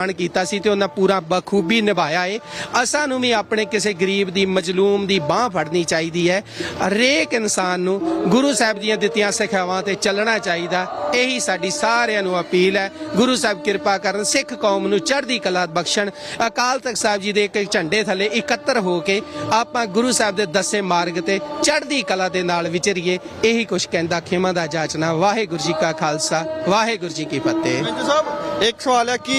ਮਾਣ ਕੀਤਾ ਸੀ ਤੇ ਉਹਨਾਂ ਪੂਰਾ ਬਖੂਬੀ ਨਿਭਾਇਆ ਏ। ਅਸਾਂ ਨੂੰ ਵੀ ਆਪਣੇ ਕਿਸੇ ਗਰੀਬ ਦੀ, ਮਜਲੂਮ ਦੀ ਬਾਹ ਫੜਨੀ ਚਾਹੀਦੀ ਹੈ। ਹਰੇਕ ਇਨਸਾਨ ਨੂੰ ਗੁਰੂ ਸਾਹਿਬ ਦੀਆਂ ਦਿੱਤੀਆਂ ਸਿੱਖਿਆਵਾਂ ਤੇ ਚੱਲਣਾ ਚਾਹੀਦਾ। ਇਹੀ ਸਾਡੀ ਸਾਰਿਆਂ ਨੂੰ ਅਪੀਲ ਹੈ। ਗੁਰੂ ਸਾਹਿਬ ਕਿਰਪਾ ਕਰਨ ਸਿੱਖ ਕੌਮ ਨੂੰ ਚੜ੍ਹਦੀ ਕਲਾ ਬਖਸ਼ਣ। ਅਕਾਲ ਤਖਤ ਸਾਹਿਬ ਜੀ ਦੇ ਇੱਕ ਝੰਡੇ ਥੱਲੇ ਇਕੱਤਰ ਹੋ ਕੇ ਆਪਾਂ ਗੁਰੂ ਸਾਹਿਬ ਦੇ ਦੱਸੇ ਮਾਰਗ ਤੇ ਚੜ੍ਹਦੀ ਕਲਾ ਦੇ ਨਾਲ ਵਿਚਰੀਏ। ਇਹੀ ਕੁਛ ਕਹਿੰਦਾ ਖੇਮਾ ਦਾ ਜਾਚਨਾ। ਵਾਹਿਗੁਰੂ ਜੀ ਕਾ ਖਾਲਸਾ। ਵਾਹਿਗੁਰੂ ਜੀ ਕੀ ਫਤਿਹ। ਸਾਹਿਬ, ਇੱਕ ਸਵਾਲ ਹੈ ਕਿ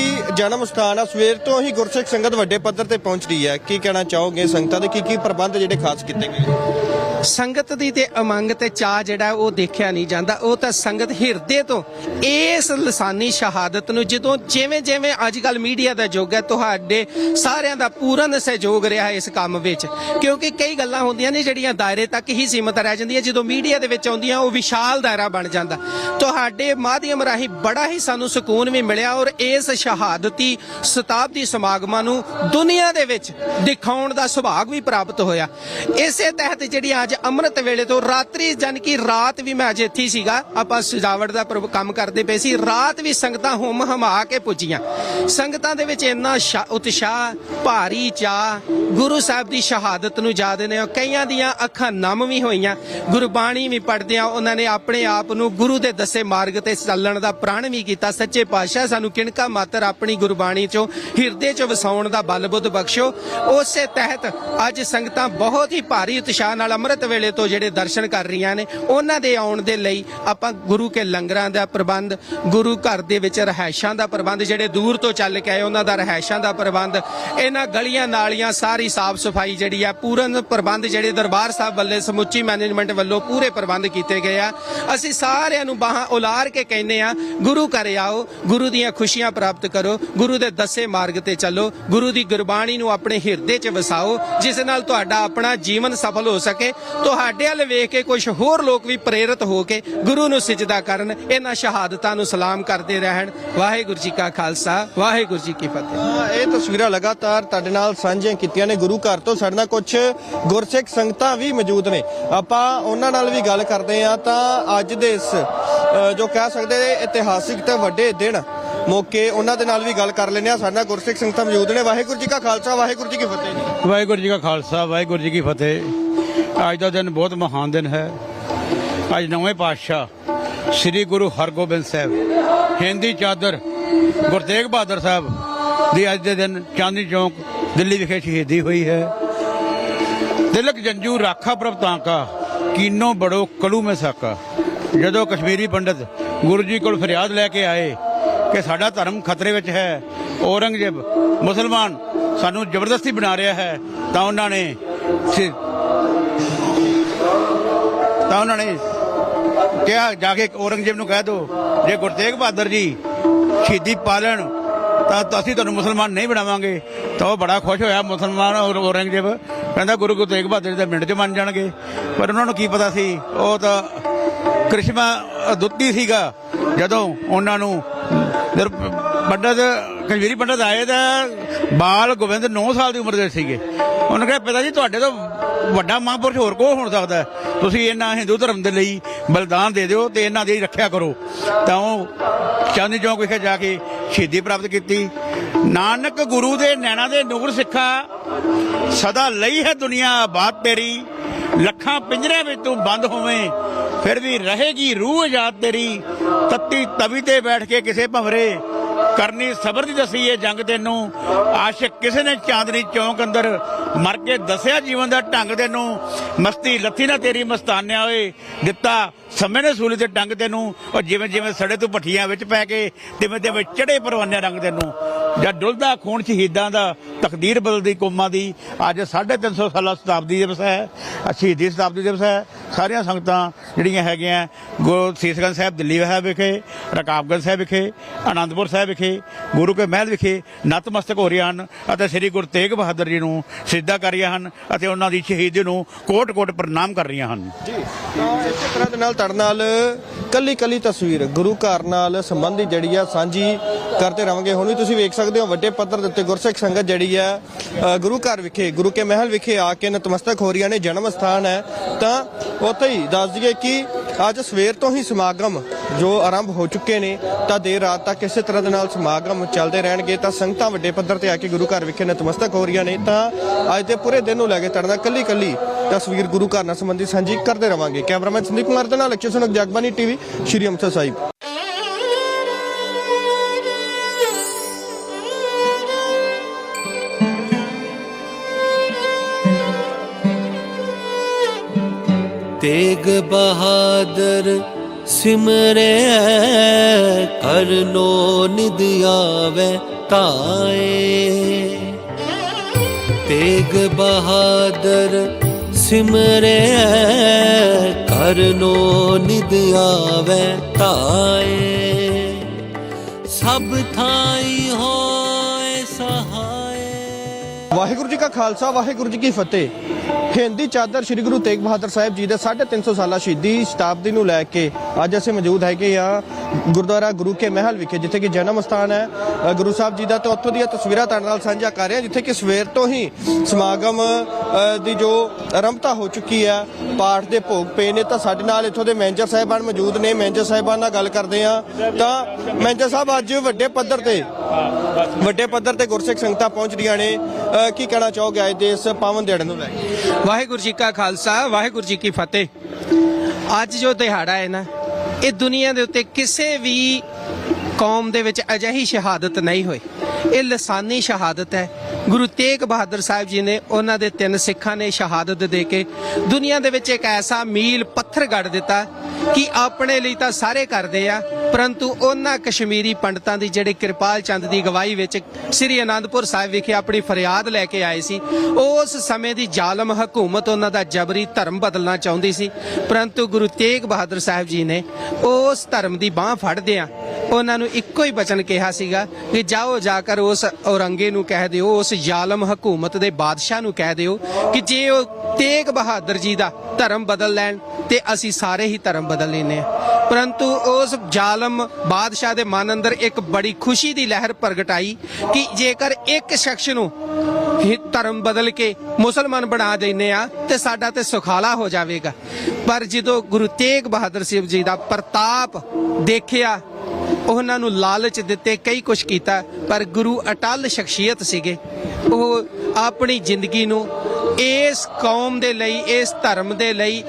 ਜਨਮ ਸਥਾਨ ਆ, ਸਵੇਰ ਤੋਂ ਹੀ ਗੁਰਸਿੱਖ ਸੰਗਤ ਵੱਡੇ ਪੱਧਰ ਤੇ ਪਹੁੰਚ ਰਹੀ ਹੈ। ਕੀ ਕਹਿਣਾ ਚਾਹੋਗੇ ਸੰਗਤਾਂ ਦੇ? ਕੀ ਕੀ ਪ੍ਰਬੰਧ ਜਿਹੜੇ ਖਾਸ ਕੀਤੇ ਗਏ? ਸੰਗਤ ਦੀ ਤੇ ਅਮੰਗ ਤੇ ਚਾਹ ਜਿਹੜਾ ਉਹ ਦੇਖਿਆ ਨਹੀਂ ਜਾਂਦਾ। ਉਹ ਤਾਂ ਸੰਗਤ ਹਿਰਦੇ ਤੋਂ ਇਸ ਲਸਾਨੀ ਸ਼ਹਾਦਤ ਨੂੰ ਜਦੋਂ ਜਿਵੇਂ ਜਿਵੇਂ ਅੱਜ ਕੱਲ ਮੀਡੀਆ ਦਾ ਯੁੱਗ ਹੈ, ਤੁਹਾਡੇ ਸਾਰਿਆਂ ਦਾ ਪੂਰਨ ਸਹਿਯੋਗ ਰਿਹਾ ਇਸ ਕੰਮ ਵਿੱਚ। ਕਿਉਂਕਿ ਕਈ ਗੱਲਾਂ ਹੁੰਦੀਆਂ ਨੇ ਜਿਹੜੀਆਂ ਦਾਇਰੇ ਤੱਕ ਹੀ ਸੀਮਤ ਰਹਿ ਜਾਂਦੀਆਂ। ਜਦੋਂ ਮੀਡੀਆ ਦੇ ਵਿੱਚ ਆਉਂਦੀਆਂ, ਉਹ ਵਿਸ਼ਾਲ ਦਾਇਰਾ ਬਣ ਜਾਂਦਾ। ਤੁਹਾਡੇ ਮਾਧਿਅਮ ਰਾਹੀਂ ਬੜਾ ਹੀ ਸਾਨੂੰ ਸਕੂਨ ਵੀ ਮਿਲਿਆ ਔਰ ਇਸ ਸ਼ਹਾਦਤ ਸ਼ਤਾਬਦੀ ਸਮਾਗਮਾਂ ਨੂੰ ਦੁਨੀਆ ਦੇ ਵਿੱਚ ਦਿਖਾਉਣ ਦਾ ਸੁਭਾਗ ਵੀ ਪ੍ਰਾਪਤ ਹੋਇਆ। ਇਸੇ ਤਹਿਤ ਜਿਹੜੀ ਅੱਜ ਅੰਮ੍ਰਿਤ ਵੇਲੇ ਤੋਂ ਰਾਤਰੀ ਜਨ ਕੀ ਰਾਤ ਵੀ ਮੈਂ ਅੱਜ ਇੱਥੇ ਸੀਗਾ, ਆਪਾਂ ਸਜਾਵਟ ਦਾ ਕੰਮ ਕਰਦੇ ਪਏ ਸੀ, ਰਾਤ ਵੀ ਸੰਗਤਾਂ ਹੁਮ ਹਮਾ ਕੇ ਪੁੱਜੀਆਂ। ਸੰਗਤਾਂ ਦੇ ਵਿੱਚ ਇੰਨਾ ਉਤਸ਼ਾਹ, ਭਾਰੀ ਚਾਹ ਗੁਰੂ ਸਾਹਿਬ ਦੀ ਸ਼ਹਾਦਤ ਨੂੰ ਯਾਦ ਨੇ ਕਈਆਂ ਦੀਆਂ ਅੱਖਾਂ ਨਮ ਵੀ ਹੋਈਆਂ, ਗੁਰਬਾਣੀ ਵੀ ਪੜ੍ਹਦਿਆਂ ਉਹਨਾਂ ਨੇ ਆਪਣੇ ਆਪ ਨੂੰ ਗੁਰੂ ਦੇ ਦੱਸੇ ਮਾਰਗ ਤੇ ਚੱਲਣ ਦਾ ਪ੍ਰਣ ਵੀ ਕੀਤਾ। ਸੱਚੇ ਪਾਤਸ਼ਾਹ ਸਾਨੂੰ ਕਿਣਕਾ ਮਾਤਰ ਆਪਣੀ ਗੁਰਬਾਣੀ ਚੋਂ ਹਿਰਦੇ 'ਚ ਵਸਾਉਣ ਦਾ ਬਲ ਬੁੱਧ ਬਖਸ਼ੋ। ਉਸੇ ਤਹਿਤ ਅੱਜ ਸੰਗਤਾਂ ਬਹੁਤ ਹੀ ਭਾਰੀ ਉਤਸ਼ਾਹ ਨਾਲ ਅੰਮ੍ਰਿਤ ਵੇਲੇ ਤੋਂ ਜਿਹੜੇ ਦਰਸ਼ਨ ਕਰ ਰਹੀਆਂ ਨੇ, ਉਹਨਾਂ ਦੇ ਆਉਣ ਦੇ ਲਈ ਆਪਾਂ ਗੁਰੂ ਕੇ ਲੰਗਰਾਂ ਦਾ ਪ੍ਰਬੰਧ, ਗੁਰੂ ਘਰ ਦੇ ਵਿੱਚ ਰਹਿائشਾਂ ਦਾ ਪ੍ਰਬੰਧ, ਜਿਹੜੇ ਦੂਰ ਤੋਂ ਚੱਲ ਕੇ ਆਏ, ਉਹਨਾਂ ਦਾ ਰਹਿائشਾਂ ਦਾ ਪ੍ਰਬੰਧ, ਇਹਨਾਂ ਗਲੀਆਂ ਨਾਲੀਆਂ ਸਾਰੀ ਸਾਫ਼ ਸਫ਼ਾਈ ਜਿਹੜੀ ਆ, ਪੂਰਨ ਪ੍ਰਬੰਧ ਜਿਹੜੇ ਦਰਬਾਰ ਸਾਹਿਬ ਵੱਲੇ, ਸਮੁੱਚੀ ਮੈਨੇਜਮੈਂਟ ਵੱਲੋਂ ਪੂਰੇ ਪ੍ਰਬੰਧ ਕੀਤੇ ਗਏ ਆ। ਅਸੀਂ ਸਾਰਿਆਂ ਨੂੰ ਬਾਹਾਂ ਉਲਾਰ ਕੇ ਕਹਿੰਦੇ ਆ, ਗੁਰੂ ਘਰ ਆਓ, ਗੁਰੂ ਦੀਆਂ ਖੁਸ਼ੀਆਂ ਪ੍ਰਾਪਤ ਕਰੋ ਗੁਰੂ ਦੇ ਦੱਸੇ ਮਾਰਗ ਤੇ ਚੱਲੋ, ਗੁਰੂ ਦੀ ਗੁਰਬਾਣੀ ਨੂੰ ਆਪਣੇ ਹਿਰਦੇ 'ਚ ਵਸਾਓ, ਜਿਸ ਨਾਲ ਤੁਹਾਡਾ ਆਪਣਾ ਜੀਵਨ ਸਫਲ ਹੋ ਸਕੇ। ਤੁਹਾਡੇ ਵੱਲ ਵੇਖ ਕੇ ਕੁਝ ਹੋਰ ਲੋਕ ਵੀ ਪ੍ਰੇਰਿਤ ਹੋ ਕੇ ਗੁਰੂ ਨੂੰ ਸਿਜਦਾ ਕਰਨ, ਇਹਨਾਂ ਸ਼ਹਾਦਤਾਂ ਨੂੰ ਸਲਾਮ ਕਰਦੇ ਰਹਿਣ। ਵਾਹਿਗੁਰੂ ਜੀ ਕਾ ਖਾਲਸਾ, ਵਾਹਿਗੁਰੂ ਜੀ ਕੀ ਫਤਿਹ। ਇਹ ਤਸਵੀਰਾਂ ਲਗਾਤਾਰ ਤੁਹਾਡੇ ਨਾਲ ਸਾਂਝੀਆਂ ਕੀਤੀਆਂ ਨੇ। ਗੁਰੂ ਘਰ ਤੋਂ ਸਾਡੇ ਨਾਲ ਕੁਝ ਗੁਰਸਿੱਖ ਸੰਗਤਾਂ ਵੀ ਮੌਜੂਦ ਨੇ। ਆਪਾਂ ਉਹਨਾਂ ਨਾਲ ਵੀ ਗੱਲ ਕਰਦੇ ਆ ਤਾਂ ਅੱਜ ਦੇ ਇਸ ਜੋ ਕਹਿ ਸਕਦੇ ਇਤਿਹਾਸਿਕ ਤੇ ਵੱਡੇ ਦਿਨ ਮੌਕੇ ਉਹਨਾਂ ਦੇ ਨਾਲ ਵੀ ਗੱਲ ਕਰ ਲੈਂਦੇ ਆ ਸਾਡਾ ਗੁਰਸਿੱਖ ਸੰਗਤਾਂ ਮੌਜੂਦ ਨੇ। ਵਾਹਿਗੁਰੂ ਜੀ ਕਾ ਖਾਲਸਾ, ਵਾਹਿਗੁਰੂ ਜੀ ਕੀ ਫਤਿਹ ਜੀ। ਵਾਹਿਗੁਰੂ ਜੀ ਕਾ ਖਾਲਸਾ, ਵਾਹਿਗੁਰੂ ਜੀ ਕੀ ਫਤਿਹ। ਅੱਜ ਦਾ ਦਿਨ ਬਹੁਤ ਮਹਾਨ ਦਿਨ ਹੈ। ਅੱਜ ਨਵੇਂ ਪਾਤਸ਼ਾਹ ਸ੍ਰੀ ਗੁਰੂ ਹਰਗੋਬਿੰਦ ਸਾਹਿਬ, ਹਿੰਦੀ ਚਾਦਰ ਗੁਰੂ ਤੇਗ ਬਹਾਦਰ ਸਾਹਿਬ ਦੀ ਅੱਜ ਦੇ ਦਿਨ ਚਾਂਦਨੀ ਚੌਕ, ਦਿੱਲੀ ਵਿਖੇ ਸ਼ਹੀਦੀ ਹੋਈ ਹੈ। ਤਿਲਕ ਜੰਜੂ ਰਾਖਾ ਪ੍ਰਭ ਤਾਂਕਾ ਕੀਨੋ ਬੜੋ ਕਲੂ ਮੈਂ ਸਾਕਾ। ਜਦੋਂ ਕਸ਼ਮੀਰੀ ਪੰਡਤ ਗੁਰੂ ਜੀ ਕੋਲ ਫਰਿਆਦ ਲੈ ਕੇ ਆਏ ਕਿ ਸਾਡਾ ਧਰਮ ਖਤਰੇ ਵਿੱਚ ਹੈ। ਔਰੰਗਜ਼ੇਬ ਮੁਸਲਮਾਨ ਸਾਨੂੰ ਜ਼ਬਰਦਸਤੀ ਬਣਾ ਰਿਹਾ ਹੈ। ਤਾਂ ਉਹਨਾਂ ਨੇ ਤਾਂ ਉਹਨਾਂ ਨੇ ਕਿਹਾ, ਜਾ ਕੇ ਔਰੰਗਜ਼ੇਬ ਨੂੰ ਕਹਿ ਦਿਓ ਜੇ ਗੁਰੂ ਤੇਗ ਬਹਾਦਰ ਜੀ ਸ਼ਹੀਦੀ ਪਾਲਣ, ਤਾਂ ਤਾਂ ਅਸੀਂ ਤੁਹਾਨੂੰ ਮੁਸਲਮਾਨ ਨਹੀਂ ਬਣਾਵਾਂਗੇ। ਤਾਂ ਉਹ ਬੜਾ ਖੁਸ਼ ਹੋਇਆ, ਮੁਸਲਮਾਨ ਔਰ ਔਰੰਗਜ਼ੇਬ। ਕਹਿੰਦਾ, ਗੁਰੂ ਗੁਰੂ ਤੇਗ ਬਹਾਦਰ ਜੀ ਤਾਂ ਮਿੰਟ 'ਚ ਮੰਨ ਜਾਣਗੇ। ਪਰ ਉਹਨਾਂ ਨੂੰ ਕੀ ਪਤਾ ਸੀ, ਉਹ ਤਾਂ ਕ੍ਰਿਸ਼ਮਾ ਦੁੱਤੀ ਸੀਗਾ। ਜਦੋਂ ਉਹਨਾਂ ਨੂੰ ਜਦ ਪੰਡਤ ਕਸ਼ਮੀਰੀ ਪੰਡਤ ਆਏ ਤਾਂ ਬਾਲ ਗੋਬਿੰਦ 9 ਸਾਲ ਦੀ ਉਮਰ ਦੇ ਸੀਗੇ। ਉਹਨੇ ਕਿਹਾ, ਪਿਤਾ ਜੀ, ਤੁਹਾਡੇ ਤੋਂ ਵੱਡਾ ਮਹਾਂਪੁਰਸ਼ ਹੋਰ ਕੋ ਹੋਣ ਸਕਦਾ ਤੁਸੀਂ ਇਹਨਾਂ ਹਿੰਦੂ ਧਰਮ ਦੇ ਲਈ ਬਲਿਦਾਨ ਦੇ ਦਿਓ ਤੇ ਇਹਨਾਂ ਦੀ ਰੱਖਿਆ ਕਰੋ। ਤਾਂ ਉਹ ਚਾਂਦਨੀ ਚੌਕ ਵਿਖੇ ਜਾ ਕੇ ਸ਼ਹੀਦੀ ਪ੍ਰਾਪਤ ਕੀਤੀ। ਨਾਨਕ ਗੁਰੂ ਦੇ ਨੈਣਾ ਦੇ ਨੂਰ ਸਿੱਖਾ, ਸਦਾ ਲਈ ਹੈ ਦੁਨੀਆ ਆਬਾਦ ਤੇਰੀ। ਲੱਖਾਂ ਪਿੰਜਰਿਆਂ ਵਿੱਚ ਤੂੰ ਬੰਦ ਹੋਵੇਂ। ਫਿਰ ਵੀ ਰਹੇਗੀ ਰੂਹ ਆਜ਼ਾਦ ਤੇਰੀ ਤੱਤੀ ਤਵੀ ਤੇ ਬੈਠ ਕੇ ਕਿਸੇ ਭਵਰੇ। ਕਰਨੀ ਸਬਰ ਦੀ ਦਸੀ ਇਹ ਜੰਗ ਤੈਨੂੰ। ਆਸ਼ਿਕ ਕਿਸੇ ਨੇ ਚਾਂਦਨੀ ਚੌਂਕ ਅੰਦਰ ਮਰ ਕੇ ਦੱਸਿਆ ਜੀਵਨ ਦਾ ਢੰਗ ਤੈਨੂੰ। ਮਸਤੀ ਲੱਥੀ ਨਾ ਤੇਰੀ ਮਸਤਾਨਿਆ ਓਏ। ਦਿੱਤਾ ਸਮੇਂ ਨੇ ਸੂਲੀ ਤੇ ਡੰਗ ਤੈਨੂੰ। ਉਹ ਜਿਵੇਂ ਜਿਵੇਂ ਸੜੇ ਤੂੰ ਭੱਠੀਆਂ ਵਿੱਚ ਪੈ ਕੇ ਤਿਵੇਂ ਤਿਵੇਂ ਚੜੇ ਪਰਵਾਨੇ ਰੰਗ ਤੈਨੂੰ। ਜਾਂ ਡੁੱਲਦਾ ਖੂਨ ਸ਼ਹੀਦਾਂ ਦਾ ਤਕਦੀਰ ਬਦਲਦੀ ਕੌਮਾਂ ਦੀ। ਅੱਜ 350 ਸਾਲਾ ਸ਼ਤਾਬਦੀ ਦਿਵਸ ਹੈ। ਸ਼ਹੀਦੀ ਸ਼ਤਾਬਦੀ ਦਿਵਸ ਹੈ। ਸਾਰੀਆਂ ਸੰਗਤਾਂ ਜਿਹੜੀਆਂ ਹੈਗੀਆਂ ਗੁਰੂ ਸੀਸਗੰਜ ਸਾਹਿਬ ਦਿੱਲੀ ਸਾਹਿਬ ਵਿਖੇ, ਰਕਾਬਗੰਜ ਸਾਹਿਬ ਵਿਖੇ ਆਨੰਦਪੁਰ ਸਾਹਿਬ ਵਿਖੇ ਵਿਖੇ, ਗੁਰੂ ਕੇ ਮਹਿਲ ਵਿਖੇ ਨਤਮਸਤਕ ਹੋ ਰਹੀਆਂ ਹਨ ਅਤੇ ਸ੍ਰੀ ਗੁਰੂ ਤੇਗ ਬਹਾਦਰ ਜੀ ਨੂੰ ਸਿੱਧਾ ਕਰ ਰਹੀਆਂ ਹਨ ਅਤੇ ਉਹਨਾਂ ਦੀ ਸ਼ਹੀਦੀ ਨੂੰ ਕੋਟ-ਕੋਟ ਪ੍ਰਣਾਮ ਕਰ ਰਹੀਆਂ ਹਨ। ਜੀ, ਤਾਂ ਤਰ੍ਹਾਂ ਦੇ ਨਾਲ ਤੁਹਾਡੇ ਨਾਲ ਕੱਲੀ ਕੱਲੀ ਤਸਵੀਰ, ਗੁਰੂ ਘਰ ਨਾਲ ਸੰਬੰਧੀ ਜਿਹੜੀ ਆ, ਸਾਂਝੀ ਕਰਦੇ ਰਵਾਂਗੇ। ਹੁਣ ਵੀ ਤੁਸੀਂ ਵੇਖ ਸਕਦੇ ਹੋ, ਵੱਡੇ ਪੱਧਰ ਦੇ ਉੱਤੇ ਗੁਰਸਿੱਖ ਸੰਗਤ ਜਿਹੜੀ ਜਿਹੜੀ ਹੈ ਗੁਰੂ ਘਰ ਵਿਖੇ, ਗੁਰੂ ਕੇ ਮਹਿਲ ਵਿਖੇ ਆ ਕੇ ਨਤਮਸਤਕ ਹੋ ਰਹੀਆਂ ਨੇ, ਜਨਮ ਸਥਾਨ ਹੈ। ਤਾਂ ਉੱਥੇ ਹੀ ਦੱਸ ਦਈਏ ਕਿ ਅੱਜ ਸਵੇਰ ਤੋਂ ਹੀ ਸਮਾਗਮ ਜੋ ਆਰੰਭ ਹੋ ਚੁੱਕੇ ਨੇ, ਤਾਂ ਦੇਰ ਰਾਤ ਤੱਕ ਇਸੇ ਤਰ੍ਹਾਂ ਦੇ ਨਾਲ ਸਮਾਗਮ ਚੱਲਦੇ ਰਹਿਣਗੇ ਤਾਂ ਸੰਗਤਾਂ ਵੱਡੇ ਪੱਧਰ ਤੇ ਆ ਕੇ ਗੁਰੂ ਘਰ ਵਿਖੇ ਨਤਮਸਤਕ ਹੋ ਰਹੀਆਂ ਨੇ ਤਾਂ ਅੱਜ ਦੇ ਪੂਰੇ ਦਿਨ ਨੂੰ ਲੈ ਕੇ ਤੜਨਾ ਕੱਲੀ ਕੱਲੀ ਤਸਵੀਰ ਗੁਰੂ ਘਰ ਨਾਲ ਸੰਬੰਧੀ ਸਾਂਝੀ ਕਰਦੇ ਰਵਾਂਗੇ। ਕੈਮਰਾਮੈਨ ਸੰਦੀਪ ਕੁਮਾਰ ਦੇ ਨਾਲ ਅਕਸ਼ੇ ਸੁਨਕ ਜਗਬਾਨੀ ਟੀਵੀ, ਸ਼੍ਰੀ ਅੰਮ੍ਰਿਤਸਰ ਸਾਹਿਬ। ਤੇਗ ਬਹਾਦਰ ਸਿਮਰੈ ਕਰਨੋ ਨਿਦ ਆਵੇ ਤਾਏ। ਤੇਗ ਬਹਾਦਰ ਸਿਮਰੈ ਕਰਨੋ ਨਿਦ ਆਵੇ ਤਾਏ। ਸਭ ਥਾਈ ਹੋਏ ਸਹਾਏ। ਵਾਹਿਗੁਰੂ ਜੀ ਕਾ ਖਾਲਸਾ, ਵਾਹਿਗੁਰੂ ਜੀ ਕੀ ਫਤਿਹ। ਹਿੰਦੀ ਚਾਦਰ ਸ੍ਰੀ ਗੁਰੂ ਤੇਗ ਬਹਾਦਰ ਸਾਹਿਬ ਜੀ ਦੇ 350 ਸਾਲਾ ਸ਼ਹੀਦੀ ਸ਼ਤਾਬਦੀ ਨੂੰ ਲੈ ਕੇ ਅੱਜ ਅਸੀਂ ਮੌਜੂਦ ਹੈਗੇ ਆ ਗੁਰਦੁਆਰਾ ਗੁਰੂ ਕੇ ਮਹਿਲ ਵਿਖੇ, ਜਿੱਥੇ ਕਿ ਜਨਮ ਸਥਾਨ ਹੈ। ਗੁਰੂ ਸਾਹਿਬ ਜੀ ਦਾ ਤੇ ਉੱਥੋਂ ਦੀਆਂ ਤਸਵੀਰਾਂ ਤੁਹਾਡੇ ਨਾਲ ਸਾਂਝਾ ਕਰ ਰਹੇ ਹਾਂ, ਜਿੱਥੇ ਕਿ ਸਵੇਰ ਤੋਂ ਹੀ ਸਮਾਗਮ ਦੀ ਜੋ ਆਰੰਭਤਾ ਹੋ ਚੁੱਕੀ ਹੈ, ਪਾਠ ਦੇ ਭੋਗ ਪਏ ਨੇ। ਤਾਂ ਸਾਡੇ ਨਾਲ ਇੱਥੋਂ ਦੇ ਮੈਨੇਜਰ ਸਾਹਿਬਾਨ ਮੌਜੂਦ ਨੇ। ਮੈਨੇਜਰ ਸਾਹਿਬਾਨ ਨਾਲ ਗੱਲ ਕਰਦੇ ਆ ਤਾਂ ਮੈਨੇਜਰ ਸਾਹਿਬ, ਅੱਜ ਵੱਡੇ ਪੱਧਰ ਤੇ, ਵੱਡੇ ਪੱਧਰ ਤੇ ਗੁਰਸਿੱਖ ਸੰਗਤਾਂ ਪਹੁੰਚ ਰਹੀਆਂ ਨੇ ਕੀ ਕਹਿਣਾ ਚਾਹੋਗੇ ਅੱਜ ਦੇ ਇਸ ਪਾਵਨ ਦਿਹਾੜੇ ਨੂੰ ਲੈ ਕੇ? ਵਾਹਿਗੁਰੂ ਜੀ ਕਾ ਖਾਲਸਾ, ਵਾਹਿਗੁਰੂ ਜੀ ਕੀ ਫਤਿਹ। ਅੱਜ ਜੋ ਦਿਹਾੜਾ ਹੈ ਨਾ, ਇਹ ਦੁਨੀਆ ਦੇ ਉੱਤੇ ਕਿਸੇ ਵੀ ਕੌਮ ਦੇ ਵਿੱਚ ਅਜਿਹੀ ਸ਼ਹਾਦਤ ਨਹੀਂ ਹੋਈ। ਇਹ ਲਸਾਨੀ ਸ਼ਹਾਦਤ ਹੈ ਗੁਰੂ ਤੇਗ ਬਹਾਦਰ ਸਾਹਿਬ ਜੀ ਨੇ ਉਹਨਾਂ ਦੇ ਤਿੰਨ ਸਿੱਖਾਂ ਨੇ ਸ਼ਹਾਦਤ ਦੇ ਕੇ ਦੁਨੀਆ ਦੇ ਵਿੱਚ ਇੱਕ ਐਸਾ ਮੀਲ ਪੱਥਰ ਗੱਡ ਦਿੱਤਾ ਕਿ ਆਪਣੇ ਲਈ ਤਾਂ ਸਾਰੇ ਕਰਦੇ ਆ, ਪਰੰਤੂ ਉਹਨਾਂ ਕਸ਼ਮੀਰੀ ਪੰਡਤਾਂ ਦੀ ਜਿਹੜੇ ਕਿਰਪਾਲ ਚੰਦ ਦੀ ਗਵਾਹੀ ਵਿੱਚ ਸ੍ਰੀ ਅਨੰਦਪੁਰ ਸਾਹਿਬ ਵਿਖੇ ਆਪਣੀ ਫਰਿਆਦ ਲੈ ਕੇ ਆਏ ਸੀ, ਉਸ ਸਮੇਂ ਦੀ ਜ਼ਾਲਮ ਹਕੂਮਤ ਉਹਨਾਂ ਦਾ ਜਬਰੀ ਧਰਮ ਬਦਲਣਾ ਚਾਹੁੰਦੀ ਸੀ, ਪਰੰਤੂ ਗੁਰੂ ਤੇਗ ਬਹਾਦਰ ਸਾਹਿਬ ਜੀ ਨੇ ਉਸ ਧਰਮ ਦੀ ਬਾਹ ਫੜਦਿਆਂ ਉਹਨਾਂ ਨੂੰ ਇੱਕੋ ਹੀ ਬਚਨ ਕਿਹਾ ਸੀਗਾ ਕਿ ਜਾਓ ਜਾ ਕਰ ਉਸ ਔਰੰਗੇ ਨੂੰ ਕਹਿ ਦਿਓ, ਉਸ ਜ਼ਾਲਮ ਹਕੂਮਤ ਦੇ ਬਾਦਸ਼ਾਹ ਨੂੰ ਕਹਿ ਦਿਓ ਕਿ ਜੇ ਉਹ ਤੇਗ ਬਹਾਦਰ ਜੀ ਦਾ ਧਰਮ ਬਦਲ ਲੈਣ ਤੇ ਅਸੀਂ ਸਾਰੇ ਹੀ ਧਰਮ ਬਦਲ ਲੈਨੇ ਆ ਪਰੰਤੂ ਉਸ ਜ਼ਾਲਮ ਬਾਦਸ਼ਾਹ ਦੇ ਮਨ ਅੰਦਰ ਇੱਕ ਬੜੀ ਖੁਸ਼ੀ ਦੀ ਲਹਿਰ ਪ੍ਰਗਟਾਈ ਕਿ ਜੇਕਰ ਇੱਕ ਸ਼ਖਸ ਨੂੰ ਧਰਮ ਬਦਲ ਕੇ ਮੁਸਲਮਾਨ ਬਣਾ ਦਿੰਨੇ ਆ ਤੇ ਸਾਡਾ ਤੇ ਸੁਖਾਲਾ ਹੋ ਜਾਵੇਗਾ। ਪਰ ਜਦੋਂ ਗੁਰੂ ਤੇਗ ਬਹਾਦਰ ਸਾਹਿਬ ਜੀ ਦਾ ਪ੍ਰਤਾਪ ਦੇਖਿਆ, ਉਹਨਾਂ ਨੂੰ ਲਾਲਚ ਦਿੱਤੇ, ਕਈ ਕੁਝ ਕੀਤਾ, ਪਰ ਗੁਰੂ ਅਟਲ ਸ਼ਖਸੀਅਤ ਸੀਗੇ। ਉਹ ਆਪਣੀ ਜ਼ਿੰਦਗੀ ਨੂੰ ਇਸ ਕੌਮ ਦੇ ਲਈ, ਇਸ ਧਰਮ ਦੇ ਲਈ,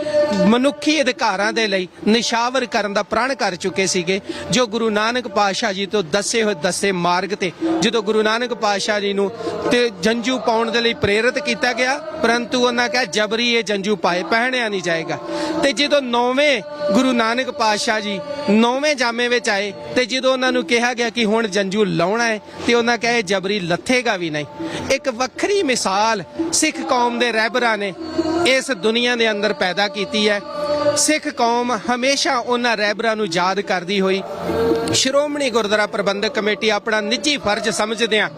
ਮਨੁੱਖੀ ਅਧਿਕਾਰਾਂ ਦੇ ਲਈ ਨਿਸ਼ਾਵਰ ਕਰਨ ਦਾ ਪ੍ਰਣ ਕਰ ਚੁੱਕੇ ਸੀਗੇ, ਜੋ ਗੁਰੂ ਨਾਨਕ ਪਾਤਸ਼ਾਹ ਜੀ ਤੋਂ ਦੱਸੇ ਹੋਏ ਦੱਸੇ ਮਾਰਗ ਤੇ, ਜਦੋਂ ਗੁਰੂ ਨਾਨਕ ਪਾਤਸ਼ਾਹ ਜੀ ਨੂੰ ਤੇ ਜੰਜੂ ਪਾਉਣ ਦੇ ਲਈ ਪ੍ਰੇਰਿਤ ਕੀਤਾ ਗਿਆ, ਪਰੰਤੂ ਉਹਨਾਂ ਕਿਹਾ, ਜਬਰੀ ਇਹ ਜੰਜੂ ਪਾਏ ਪਹਿਣਿਆ ਨਹੀਂ ਜਾਏਗਾ। ਤੇ ਜਦੋਂ ਨੌਵੇਂ ਗੁਰੂ ਨਾਨਕ ਪਾਤਸ਼ਾਹ ਜੀ ਨੌਵੇਂ ਜਾਮੇ ਵਿੱਚ ਆਏ ਤੇ ਜਦੋਂ ਉਹਨਾਂ ਨੂੰ ਕਿਹਾ ਗਿਆ ਕਿ ਹੁਣ ਜੰਜੂ ਲਾਉਣਾ ਹੈ ਤੇ ਉਹਨਾਂ ਕਹੇ, ਜਬਰੀ ਲੱਥੇਗਾ ਵੀ ਨਹੀਂ। ਇੱਕ ਵੱਖਰੀ ਮਿਸਾਲ ਸਿੱਖ ਕੌਮ ਦੇ ਰਹਿਬਰਾਂ ਨੇ ਇਸ ਦੁਨੀਆ ਦੇ ਅੰਦਰ ਪੈਦਾ ਕੀਤੀ ਹੈ। ਸਿੱਖ ਕੌਮ ਹਮੇਸ਼ਾ ਉਹਨਾਂ ਰਹਿਬਰਾਂ ਨੂੰ ਯਾਦ ਕਰਦੀ ਹੋਈ ਸ਼੍ਰੋਮਣੀ ਗੁਰਦੁਆਰਾ ਪ੍ਰਬੰਧਕ ਕਮੇਟੀ ਆਪਣਾ ਨਿੱਜੀ ਫਰਜ਼ ਸਮਝਦਿਆਂ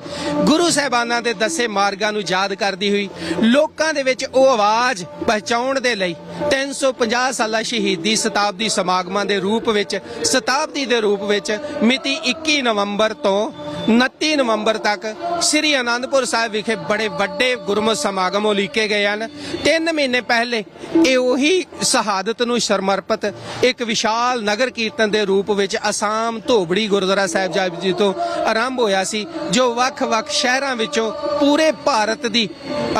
ਗੁਰੂ ਸਾਹਿਬਾਨਾਂ ਦੇ ਦੱਸੇ ਮਾਰਗਾਂ ਨੂੰ ਯਾਦ ਕਰਦੀ ਹੋਈ ਲੋਕਾਂ ਦੇ ਵਿੱਚ ਉਹ ਆਵਾਜ਼ ਪਹੁੰਚਾਉਣ ਦੇ ਲਈ 350 ਸਾਲਾ ਸ਼ਹੀਦੀ ਸ਼ਤਾਬਦੀ ਸਮਾਗਮਾਂ ਦੇ ਰੂਪ ਵਿੱਚ, ਸ਼ਤਾਬਦੀ ਦੇ ਰੂਪ ਵਿੱਚ ਮਿਤੀ 21 ਨਵੰਬਰ ਤੋਂ 29 ਨਵੰਬਰ ਤੱਕ ਸ੍ਰੀ ਅਨੰਦਪੁਰ ਸਾਹਿਬ ਵਿਖੇ ਬੜੇ ਵੱਡੇ ਗੁਰਮਤਿ ਸਮਾਗਮ ਉਲੀਕੇ ਗਏ ਹਨ। ਤਿੰਨ ਮਹੀਨੇ ਪਹਿਲੇ ਇਹ ਉਹੀ ਸ਼ਹਾਦਤ ਨੂੰ ਸਮਰਪਿਤ ਇੱਕ ਵਿਸ਼ਾਲ ਨਗਰ ਕੀਰਤਨ ਦੇ ਰੂਪ ਵਿੱਚ ਅਸਾਮ ਧੋਬੜੀ ਗੁਰਦੁਆਰਾ ਸਾਹਿਬ ਸਾਹਿਬ ਜੀ ਤੋਂ ਆਰੰਭ ਹੋਇਆ ਸੀ, ਜੋ ਵੱਖ-ਵੱਖ ਸ਼ਹਿਰਾਂ ਵਿੱਚੋਂ ਪੂਰੇ ਭਾਰਤ ਦੀ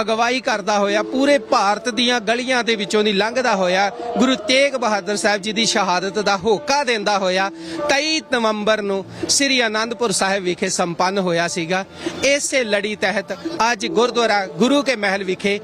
ਅਗਵਾਈ ਕਰਦਾ ਹੋਇਆ, ਪੂਰੇ ਭਾਰਤ ਦੀਆਂ ਗਲੀਆਂ ਦੇ ਵਿੱਚੋਂ ਦੀ ਲੰਘਦਾ ਹੋਇਆ ਗੁਰੂ ਤੇਗ ਬਹਾਦਰ ਸਾਹਿਬ ਜੀ ਦੀ ਸ਼ਹਾਦਤ ਦਾ ਹੋਕਾ ਦਿੰਦਾ ਹੋਇਆ 23 ਨਵੰਬਰ ਨੂੰ ਸ੍ਰੀ ਅਨੰਦਪੁਰ ਸਾਹਿਬ ਵਿਖੇ ਸੰਪੰਨ ਹੋਇਆ ਸੀਗਾ। ਇਸੇ ਲੜੀ ਤਹਿਤ ਅੱਜ ਗੁਰਦੁਆਰਾ ਗੁਰੂ ਕੇ ਮਹਿਲ ਵਿਖੇ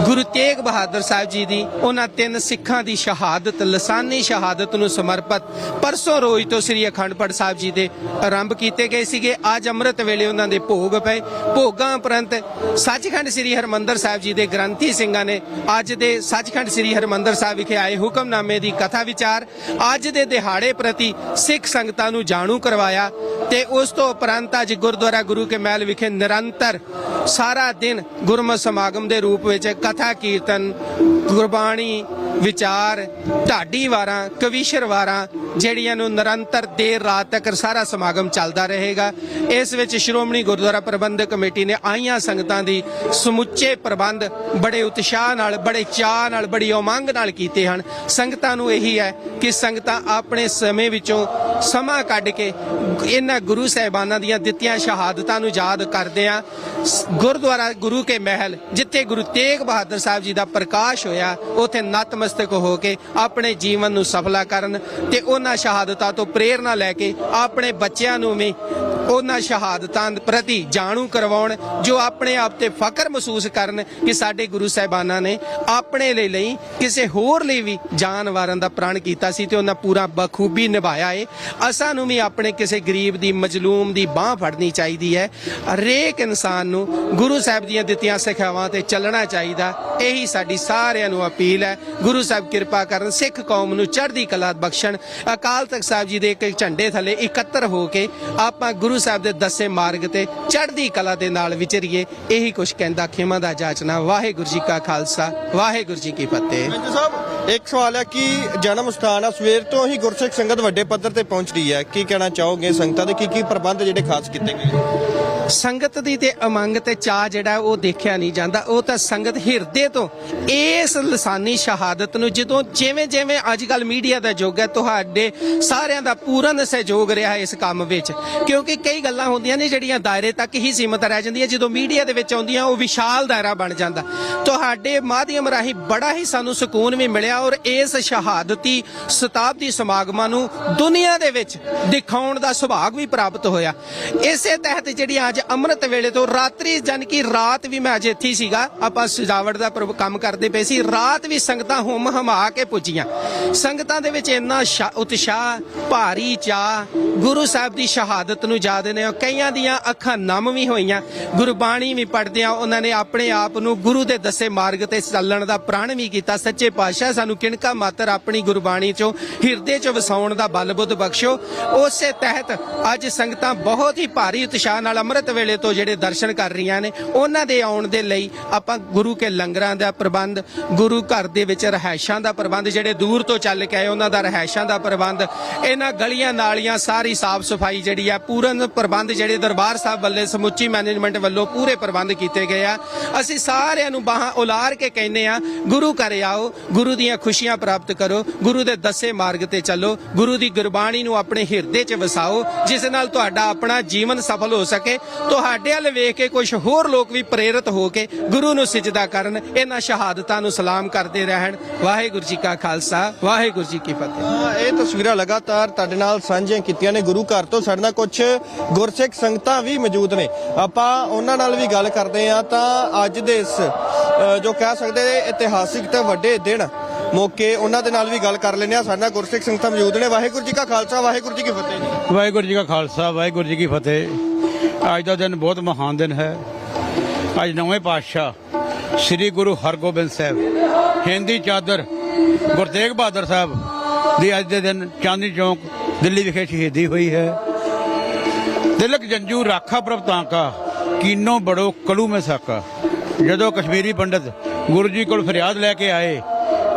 ਗੁਰੂ ਤੇਗ ਬਹਾਦਰ ਸਾਹਿਬ ਜੀ ਦੀ ਉਹਨਾਂ ਤਿੰਨ ਸਿੱਖਾਂ ਦੀ ਸ਼ਹਾਦਤ, ਲਸਾਨੀ ਸ਼ਹਾਦਤ ਨੂੰ ਸਮਰਪਿਤ ਪਰਸੋਂ ਰੋਜ਼ ਤੋਂ ਸ੍ਰੀ ਅਖੰਡ ਪਾਠ ਸਾਹਿਬ ਜੀ ਦੇ ਆਰੰਭ ਕੀਤੇ ਗਏ ਸੀਗੇ। ਅੱਜ ਅੰਮ੍ਰਿਤ ਵੇਲੇ ਉਹਨਾਂ ਦੇ ਭੋਗ ਪਏ। ਭੋਗਾਂ ਉਪਰੰਤ ਸੱਚਖੰਡ ਸ੍ਰੀ ਹਰਮੰਦਰ ਸਾਹਿਬ ਜੀ ਦੇ ਗ੍ਰੰਥੀ ਸਿੰਘਾਂ ਨੇ ਅੱਜ ਦੇ ਸੱਚਖੰਡ ਸ੍ਰੀ ਹਰਮੰਦਰ ਸਾਹਿਬ ਵਿਖੇ ਆਏ ਹੁਕਮਨਾਮੇ ਦੀ ਕਥਾ ਵਿਚਾਰ, ਅੱਜ ਦੇ ਦਿਹਾੜੇ ਪ੍ਰਤੀ ਸਿੱਖ ਸੰਗਤਾਂ ਨੂੰ ਜਾਣੂ ਕਰਵਾਇਆ ਤੇ ਉਸ ਤੋਂ ਉਪਰੰਤ ਅੱਜ ਗੁਰਦੁਆਰਾ ਗੁਰੂ ਕੇ ਮਹਿਲ ਵਿਖੇ ਨਿਰੰਤਰ ਸਾਰਾ ਦਿਨ ਗੁਰਮਤਿ ਸਮਾਗਮ ਦੇ ਰੂਪ ਵਿੱਚ ਕਥਾ, ਕੀਰਤਨ, ਗੁਰਬਾਣੀ, ਵਿਚਾਰ, ਢਾਡੀ ਵਾਰਾਂ ਕਵੀਸ਼ਰ ਵਾਰਾਂ ਜਿਹੜੀਆਂ ਨੂੰ ਨਿਰੰਤਰ ਦੇਰ ਰਾਤ ਤੱਕ ਸਾਰਾ ਸਮਾਗਮ ਚੱਲਦਾ ਰਹੇਗਾ। ਇਸ ਵਿੱਚ ਸ਼੍ਰੋਮਣੀ ਗੁਰਦੁਆਰਾ ਪ੍ਰਬੰਧਕ ਕਮੇਟੀ ਨੇ ਆਈਆਂ ਸੰਗਤਾਂ ਦੀ ਸਮੁੱਚੇ ਪ੍ਰਬੰਧ ਬੜੇ ਉਤਸ਼ਾਹ ਨਾਲ, ਬੜੇ ਚਾਅ ਨਾਲ, ਬੜੀ ਉਮੰਗ ਨਾਲ ਕੀਤੇ ਹਨ। ਸੰਗਤਾਂ ਨੂੰ ਇਹੀ ਹੈ ਕਿ ਸੰਗਤਾਂ ਆਪਣੇ ਸਮੇਂ ਵਿੱਚੋਂ ਸਮਾਂ ਕੱਢ ਕੇ ਇਹਨਾਂ ਗੁਰੂ ਸਾਹਿਬਾਨਾਂ ਦੀਆਂ ਦਿੱਤੀਆਂ ਸ਼ਹਾਦਤਾਂ ਨੂੰ ਯਾਦ ਕਰਦੇ ਆ ਗੁਰਦੁਆਰਾ ਗੁਰੂ ਕੇ ਮਹਿਲ, ਜਿੱਥੇ ਗੁਰੂ ਤੇਗ ਬਹਾਦਰ ਸਾਹਿਬ ਜੀ ਦਾ ਪ੍ਰਕਾਸ਼ ਹੋਇਆ, ਉਥੇ ਨਤਮਸਤਕ ਹੋ ਕੇ ਆਪਣੇ ਜੀਵਨ ਨੂੰ ਸਫਲਾ ਕਰਨ ਤੇ ਉਹਨਾਂ ਸ਼ਹਾਦਤਾਂ ਤੋਂ ਪ੍ਰੇਰਣਾ ਲੈ ਕੇ ਆਪਣੇ ਬੱਚਿਆਂ ਨੂੰ ਵੀ ਉਹਨਾਂ ਸ਼ਹਾਦਤਾਂ ਪ੍ਰਤੀ ਜਾਣੂ ਕਰਵਾਉਣ, ਜੋ ਆਪਣੇ ਆਪ ਤੇ ਫਖਰ ਮਹਿਸੂਸ ਕਰਨ ਕਿ ਸਾਡੇ ਗੁਰੂ ਸਾਹਿਬਾਨਾਂ ਨੇ ਆਪਣੇ ਲਈ ਲਈ ਕਿਸੇ ਹੋਰ ਲਈ ਵੀ ਜਾਨ ਵਾਰਨ ਦਾ ਪ੍ਰਣ ਕੀਤਾ ਸੀ ਤੇ ਉਹਨਾਂ ਪੂਰਾ ਬਖੂਬੀ ਨਿਭਾਇਆ ਏ। ਅਸਾਂ ਨੂੰ ਵੀ ਆਪਣੇ ਕਿਸੇ ਗਰੀਬ ਦੀ, ਮਜਲੂਮ ਦੀ ਬਾਹ ਫੜਨੀ ਚਾਹੀਦੀ ਹੈ। ਹਰੇਕ ਇਨਸਾਨ ਨੂੰ ਗੁਰੂ ਸਾਹਿਬ ਦੀਆਂ ਦਿੱਤੀਆਂ ਸਿੱਖਿਆਵਾਂ ਤੇ ਚੱਲਣਾ ਚਾਹੀਦਾ। ਇਹੀ ਸਾਡੀ ਸਾਰਿਆਂ ਨੂੰ ਅਪੀਲ ਹੈ। ਗੁਰੂ ਸਾਹਿਬ ਕਿਰਪਾ ਕਰਨ ਸਿੱਖ ਕੌਮ ਨੂੰ ਚੜ੍ਹਦੀ ਕਲਾ ਬਖਸ਼ਣ। ਅਕਾਲ ਤਖਤ ਸਾਹਿਬ ਜੀ ਦੇ ਇੱਕ ਝੰਡੇ ਥੱਲੇ ਇਕੱਤਰ ਹੋ ਕੇ ਆਪਾਂ ਗੁਰੂ ਸਾਹਿਬ ਦੇ ਦੱਸੇ ਮਾਰਗ ਤੇ ਚੜ੍ਹਦੀ ਕਲਾ ਦੇ ਨਾਲ ਵਿਚਰੀਏ, ਇਹੀ ਕੁਛ ਕਹਿੰਦਾ ਖੇਮਾ ਦਾ ਜਾਚਨਾ। ਵਾਹਿਗੁਰੂ ਜੀ ਕਾ ਖਾਲਸਾ, ਵਾਹਿਗੁਰੂ ਜੀ ਕੀ ਫਤਿਹ। ਮੰਜੂ ਸਾਹਿਬ, ਇੱਕ ਸਵਾਲ ਹੈ ਕਿ ਜਨਮ ਸਥਾਨ ਆ, ਸਵੇਰ ਤੋਂ ਹੀ ਗੁਰਸਿੱਖ ਸੰਗਤ ਵੱਡੇ ਪੱਧਰ ਤੇ ਪਹੁੰਚ ਰਹੀ ਹੈ। ਕੀ ਕਹਿਣਾ ਚਾਹੋਗੇ ਸੰਗਤਾਂ ਦੇ? ਕੀ ਕੀ ਪ੍ਰਬੰਧ ਜਿਹੜੇ ਖਾਸ ਕੀਤੇ ਗਏ ਸੰਗਤ ਦੀ ਤੇ ਅਮੰਗ ਤੇ ਚਾਹ ਜਿਹੜਾ ਉਹ ਦੇਖਿਆ ਨਹੀਂ ਜਾਂਦਾ। ਉਹ ਤਾਂ ਸੰਗਤ ਹਿਰਦੇ ਤੋਂ ਇਸ ਲਸਾਨੀ ਸ਼ਹਾਦਤ ਨੂੰ ਜਦੋਂ ਜਿਵੇਂ ਜਿਵੇਂ ਅੱਜ ਕੱਲ ਮੀਡੀਆ ਦਾ ਯੁੱਗ ਹੈ, ਤੁਹਾਡੇ ਸਾਰਿਆਂ ਦਾ ਪੂਰਨ ਸਹਿਯੋਗ ਰਿਹਾ ਇਸ ਕੰਮ ਵਿੱਚ। ਕਿਉਂਕਿ ਕਈ ਗੱਲਾਂ ਹੁੰਦੀਆਂ ਨੇ ਜਿਹੜੀਆਂ ਦਾਇਰੇ ਤੱਕ ਹੀ ਸੀਮਤ ਰਹਿ ਜਾਂਦੀਆਂ, ਜਦੋਂ ਮੀਡੀਆ ਦੇ ਵਿੱਚ ਆਉਂਦੀਆਂ, ਉਹ ਵਿਸ਼ਾਲ ਦਾਇਰਾ ਬਣ ਜਾਂਦਾ। ਤੁਹਾਡੇ ਮਾਧਿਅਮ ਰਾਹੀਂ ਬੜਾ ਹੀ ਸਾਨੂੰ ਸਕੂਨ ਵੀ ਮਿਲਿਆ ਔਰ ਇਸ ਸ਼ਹਾਦਤੀ ਸ਼ਤਾਬਦੀ ਸਮਾਗਮਾਂ ਨੂੰ ਦੁਨੀਆ ਦੇ ਵਿੱਚ ਦਿਖਾਉਣ ਦਾ ਸੁਭਾਗ ਵੀ ਪ੍ਰਾਪਤ ਹੋਇਆ। ਇਸੇ ਤਹਿਤ ਜਿਹੜੀਆਂ ਅੱਜ ਅੰਮ੍ਰਿਤ ਵੇਲੇ ਤੋਂ ਰਾਤਰੀ ਜਾਣੀ ਕਿ ਰਾਤ ਵੀ ਮੈਂ ਅੱਜ ਇੱਥੇ ਸੀਗਾ। ਆਪਾਂ ਸਜਾਵਟ ਦਾ ਪ੍ਰਭ- ਕੰਮ ਕਰਦੇ ਪਏ ਸੀ। ਰਾਤ ਵੀ ਸੰਗਤਾਂ ਹੁਮ ਹਮਾ ਕੇ ਪੁੱਜੀਆਂ। ਸੰਗਤਾਂ ਦੇ ਵਿੱਚ ਇੰਨਾ ਉਤਸ਼ਾਹ, ਭਾਰੀ ਚਾਹ ਗੁਰੂ ਸਾਹਿਬ ਦੀ ਸ਼ਹਾਦਤ ਨੂੰ ਯਾਦ ਨੇ। ਕਈਆਂ ਦੀਆਂ ਅੱਖਾਂ ਨਮ ਵੀ ਹੋਈਆਂ। ਗੁਰਬਾਣੀ ਵੀ ਪੜ੍ਹਦਿਆਂ ਉਹਨਾਂ ਨੇ ਆਪਣੇ ਆਪ ਨੂੰ ਗੁਰੂ ਦੇ ਦੱਸੇ ਮਾਰਗ ਤੇ ਚੱਲਣ ਦਾ ਪ੍ਰਣ ਵੀ ਕੀਤਾ। ਸੱਚੇ ਪਾਤਸ਼ਾਹ ਸਾਨੂੰ ਕਿਣਕਾ ਮਾਤਰ ਆਪਣੀ ਗੁਰਬਾਣੀ ਚੋਂ ਹਿਰਦੇ ਚ ਵਸਾਉਣ ਦਾ ਬਲ ਬੁੱਧ ਬਖਸ਼ੋ। ਉਸੇ ਤਹਿਤ ਅੱਜ ਸੰਗਤਾਂ ਬਹੁਤ ਹੀ ਭਾਰੀ ਉਤਸ਼ਾਹ ਨਾਲ ਅੰਮ੍ਰਿਤ ਅੰਮ੍ਰਿਤ ਵੇਲੇ ਤੋਂ ਜਿਹੜੇ ਦਰਸ਼ਨ ਕਰ ਰਹੀਆਂ ਨੇ, ਉਹਨਾਂ ਦੇ ਆਉਣ ਦੇ ਲਈ ਆਪਾਂ ਗੁਰੂ ਕੇ ਲੰਗਰਾਂ ਦਾ ਪ੍ਰਬੰਧ, ਗੁਰੂ ਘਰ ਦੇ ਵਿੱਚ ਰਹਿائشਾਂ ਦਾ ਪ੍ਰਬੰਧ, ਜਿਹੜੇ ਦੂਰ ਤੋਂ ਚੱਲ ਕੇ ਆਏ, ਉਹਨਾਂ ਦਾ ਰਹਿائشਾਂ ਦਾ ਪ੍ਰਬੰਧ, ਇਹਨਾਂ ਗਲੀਆਂ ਨਾਲੀਆਂ ਸਾਰੀ ਸਾਫ਼ ਸਫ਼ਾਈ ਜਿਹੜੀ ਆ, ਪੂਰਨ ਪ੍ਰਬੰਧ ਜਿਹੜੇ ਦਰਬਾਰ ਸਾਹਿਬ ਵੱਲੇ, ਸਮੁੱਚੀ ਮੈਨੇਜਮੈਂਟ ਵੱਲੋਂ ਪੂਰੇ ਪ੍ਰਬੰਧ ਕੀਤੇ ਗਏ ਆ। ਅਸੀਂ ਸਾਰਿਆਂ ਨੂੰ ਬਾਹਾਂ ਉਲਾਰ ਕੇ ਕਹਿੰਨੇ ਆ, ਗੁਰੂ ਘਰ ਆਓ, ਗੁਰੂ ਦੀਆਂ ਖੁਸ਼ੀਆਂ ਪ੍ਰਾਪਤ ਕਰੋ, ਗੁਰੂ ਦੇ ਦੱਸੇ ਮਾਰਗ ਤੇ ਚੱਲੋ, ਗੁਰੂ ਦੀ ਗੁਰਬਾਣੀ ਨੂੰ ਆਪਣੇ ਹਿਰਦੇ 'ਚ ਵਸਾਓ, ਜਿਸ ਨਾਲ ਤੁਹਾਡਾ ਆਪਣਾ ਜੀਵਨ ਸਫਲ ਹੋ ਸਕੇ। ਤੁਹਾਡੇ ਵੱਲ ਵੇਖ ਕੇ ਕੁਝ ਹੋਰ ਲੋਕ ਵੀ ਪ੍ਰੇਰਿਤ ਹੋ ਕੇ ਗੁਰੂ ਨੂੰ ਸਿਜਦਾ ਕਰਨ ਇਹਨਾਂ ਸ਼ਹਾਦਤਾਂ ਨੂੰ ਸਲਾਮ ਕਰਦੇ ਰਹਿਣ। ਵਾਹਿਗੁਰੂ ਜੀ ਕਾ ਖਾਲਸਾ ਵਾਹਿਗੁਰੂ ਜੀ ਕੀ ਫਤਿਹ। ਇਹ ਤਸਵੀਰਾਂ ਲਗਾਤਾਰ ਤੁਹਾਡੇ ਨਾਲ ਸਾਂਝੀਆਂ ਕੀਤੀਆਂ ਨੇ। ਗੁਰੂ ਘਰ ਤੋਂ ਸਾਡੇ ਨਾਲ ਕੁਝ ਗੁਰਸਿੱਖ ਸੰਗਤਾਂ ਵੀ ਮੌਜੂਦ ਨੇ। ਆਪਾਂ ਉਹਨਾਂ ਨਾਲ ਵੀ ਗੱਲ ਕਰਦੇ ਆ ਤਾਂ ਅੱਜ ਦੇ ਇਸ ਜੋ ਕਹਿ ਸਕਦੇ ਨੇ ਇਤਿਹਾਸਿਕ ਤੇ ਵੱਡੇ ਦਿਨ ਮੌਕੇ ਉਹਨਾਂ ਦੇ ਨਾਲ ਵੀ ਗੱਲ ਕਰ ਲੈਂਦੇ ਆ ਸਾਡੇ ਨਾਲ ਗੁਰਸਿੱਖ ਸੰਗਤਾਂ ਮੌਜੂਦ ਨੇ। ਵਾਹਿਗੁਰੂ ਜੀ ਕਾ ਖਾਲਸਾ ਵਾਹਿਗੁਰੂ ਜੀ ਕੀ ਫਤਿਹ। ਵਾਹਿਗੁਰੂ ਜੀ ਕਾ ਖਾਲਸਾ ਵਾਹਿਗੁਰੂ ਜੀ ਕੀ ਫਤਿਹ। ਅੱਜ ਦਾ ਦਿਨ ਬਹੁਤ ਮਹਾਨ ਦਿਨ ਹੈ। ਅੱਜ ਨਵੇਂ ਪਾਤਸ਼ਾਹ ਸ੍ਰੀ ਗੁਰੂ ਹਰਗੋਬਿੰਦ ਸਾਹਿਬ, ਹਿੰਦੀ ਚਾਦਰ ਗੁਰੂ ਤੇਗ ਬਹਾਦਰ ਸਾਹਿਬ ਦੀ ਅੱਜ ਦੇ ਦਿਨ ਚਾਂਦਨੀ ਚੌਕ ਦਿੱਲੀ ਵਿਖੇ ਸ਼ਹੀਦੀ ਹੋਈ ਹੈ। ਤਿਲਕ ਜੰਜੂ ਰਾਖਾ ਪ੍ਰਭ ਤਾਂਕਾ ਕੀਨੋ ਬੜੋ ਕਲੂ ਮੈਂ ਸਾਕਾ। ਜਦੋਂ ਕਸ਼ਮੀਰੀ ਪੰਡਤ ਗੁਰੂ ਜੀ ਕੋਲ ਫਰਿਆਦ ਲੈ ਕੇ ਆਏ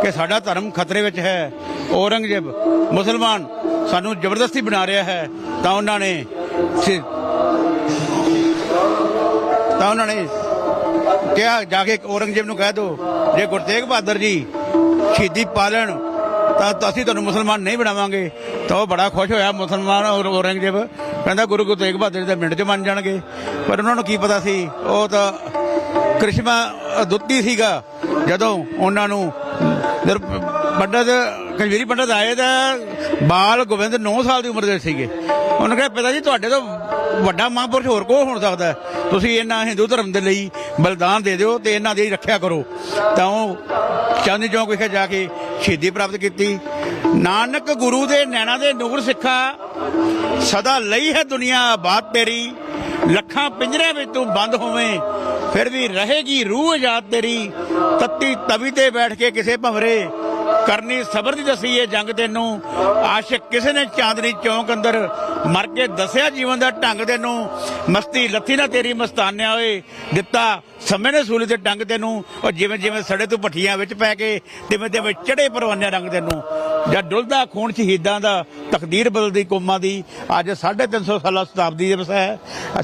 ਕਿ ਸਾਡਾ ਧਰਮ ਖਤਰੇ ਵਿੱਚ ਹੈ, ਔਰੰਗਜ਼ੇਬ ਮੁਸਲਮਾਨ ਸਾਨੂੰ ਜ਼ਬਰਦਸਤੀ ਬਣਾ ਰਿਹਾ ਹੈ, ਤਾਂ ਉਹਨਾਂ ਨੇ ਸਿ- ਤਾਂ ਉਹਨਾਂ ਨੇ, ਕਿਹਾ ਜਾ ਕੇ ਔਰੰਗਜ਼ੇਬ ਨੂੰ ਕਹਿ ਦਿਓ ਜੇ ਗੁਰੂ ਤੇਗ ਬਹਾਦਰ ਜੀ ਸ਼ਹੀਦੀ ਪਾਲਣ, ਤਾਂ ਅਸੀਂ ਤੁਹਾਨੂੰ ਮੁਸਲਮਾਨ ਨਹੀਂ ਬਣਾਵਾਂਗੇ। ਤਾਂ ਉਹ ਬੜਾ ਖੁਸ਼ ਹੋਇਆ, ਮੁਸਲਮਾਨ ਔਰ ਔਰੰਗਜ਼ੇਬ। ਕਹਿੰਦਾ ਗੁਰੂ ਗੁਰੂ ਤੇਗ ਬਹਾਦਰ ਜੀ ਤਾਂ ਮਿੰਟ 'ਚ ਮੰਨ ਜਾਣਗੇ। ਪਰ ਉਹਨਾਂ ਨੂੰ ਕੀ ਪਤਾ ਸੀ, ਉਹ ਤਾਂ ਕ੍ਰਿਸ਼ਮਾ ਦੁੱਤੀ ਸੀਗਾ। ਜਦੋਂ ਉਹਨਾਂ ਨੂੰ ਜਦ ਪੰਡਤ, ਕਸ਼ਮੀਰੀ ਪੰਡਤ ਆਏ ਤਾਂ ਬਾਲ ਗੋਬਿੰਦ 9 ਸਾਲ ਦੀ ਉਮਰ ਦੇ ਸੀਗੇ। ਉਹਨਾਂ ਕਹਿੰਦਾ ਪਿਤਾ ਜੀ, ਤੁਹਾਡੇ ਤੋਂ ਵੱਡਾ ਮਹਾਂਪੁਰਸ਼ ਹੋਰ ਕੋ ਹੋਣ ਸਕਦਾ ਤੁਸੀਂ ਇਹਨਾਂ ਹਿੰਦੂ ਧਰਮ ਦੇ ਲਈ ਬਲਿਦਾਨ ਦੇ ਦਿਓ ਤੇ ਇਹਨਾਂ ਦੀ ਰੱਖਿਆ ਕਰੋ। ਤਾਂ ਉਹ ਚਾਂਦੀ ਚੌਕ ਵਿਖੇ ਜਾ ਕੇ ਸ਼ਹੀਦੀ ਪ੍ਰਾਪਤ ਕੀਤੀ। ਨਾਨਕ ਗੁਰੂ ਦੇ ਨੈਣਾ ਦੇ ਨੂਰ ਸਿੱਖਾ, ਸਦਾ ਲਈ ਹੈ ਦੁਨੀਆ ਆਬਾਦ ਤੇਰੀ। ਲੱਖਾਂ ਪਿੰਜਰਿਆਂ ਵਿੱਚ ਤੂੰ ਬੰਦ ਹੋਵੇਂ, ਫਿਰ ਵੀ ਰਹੇਗੀ ਰੂਹ ਆਜ਼ਾਦ ਤੇਰੀ। ਤੱਤੀ ਤਵੀ ਤੇ ਬੈਠ ਕੇ ਕਿਸੇ ਭਵਰੇ ਕਰਨੀ ਸਬਰ ਦੀ ਦਸੀ ਏ ਜੰਗ ਤੈਨੂੰ। ਆਸ਼ਿਕ ਕਿਸੇ ਨੇ ਚਾਂਦਨੀ ਚੌਂਕ ਅੰਦਰ ਮਰ ਕੇ ਦੱਸਿਆ ਜੀਵਨ ਦਾ ਢੰਗ ਤੈਨੂੰ। ਮਸਤੀ ਲੱਥੀ ਨਾ ਤੇਰੀ ਮਸਤਾਨਿਆ ਓਏ। ਦਿੱਤਾ ਸਮੇਂ ਨੇ ਸੂਲੀ ਤੇ ਟੰਗ ਤੈਨੂੰ। ਉਹ ਜਿਵੇਂ ਜਿਵੇਂ ਸੜੇ ਤੋਂ ਭੱਠੀਆਂ ਵਿੱਚ ਪੈ ਕੇ ਤਿਵੇਂ ਤਿਵੇਂ ਚੜੇ ਪਰਵਾਨਿਆਂ ਰੰਗ ਤੈਨੂੰ। ਜਾਂ ਡੁੱਲਦਾ ਖੂਨ ਸ਼ਹੀਦਾਂ ਦਾ ਤਕਦੀਰ ਬਦਲਦੀ ਕੌਮਾਂ ਦੀ, ਅੱਜ 350 ਸਾਲਾ ਸ਼ਤਾਬਦੀ ਦਿਵਸ ਹੈ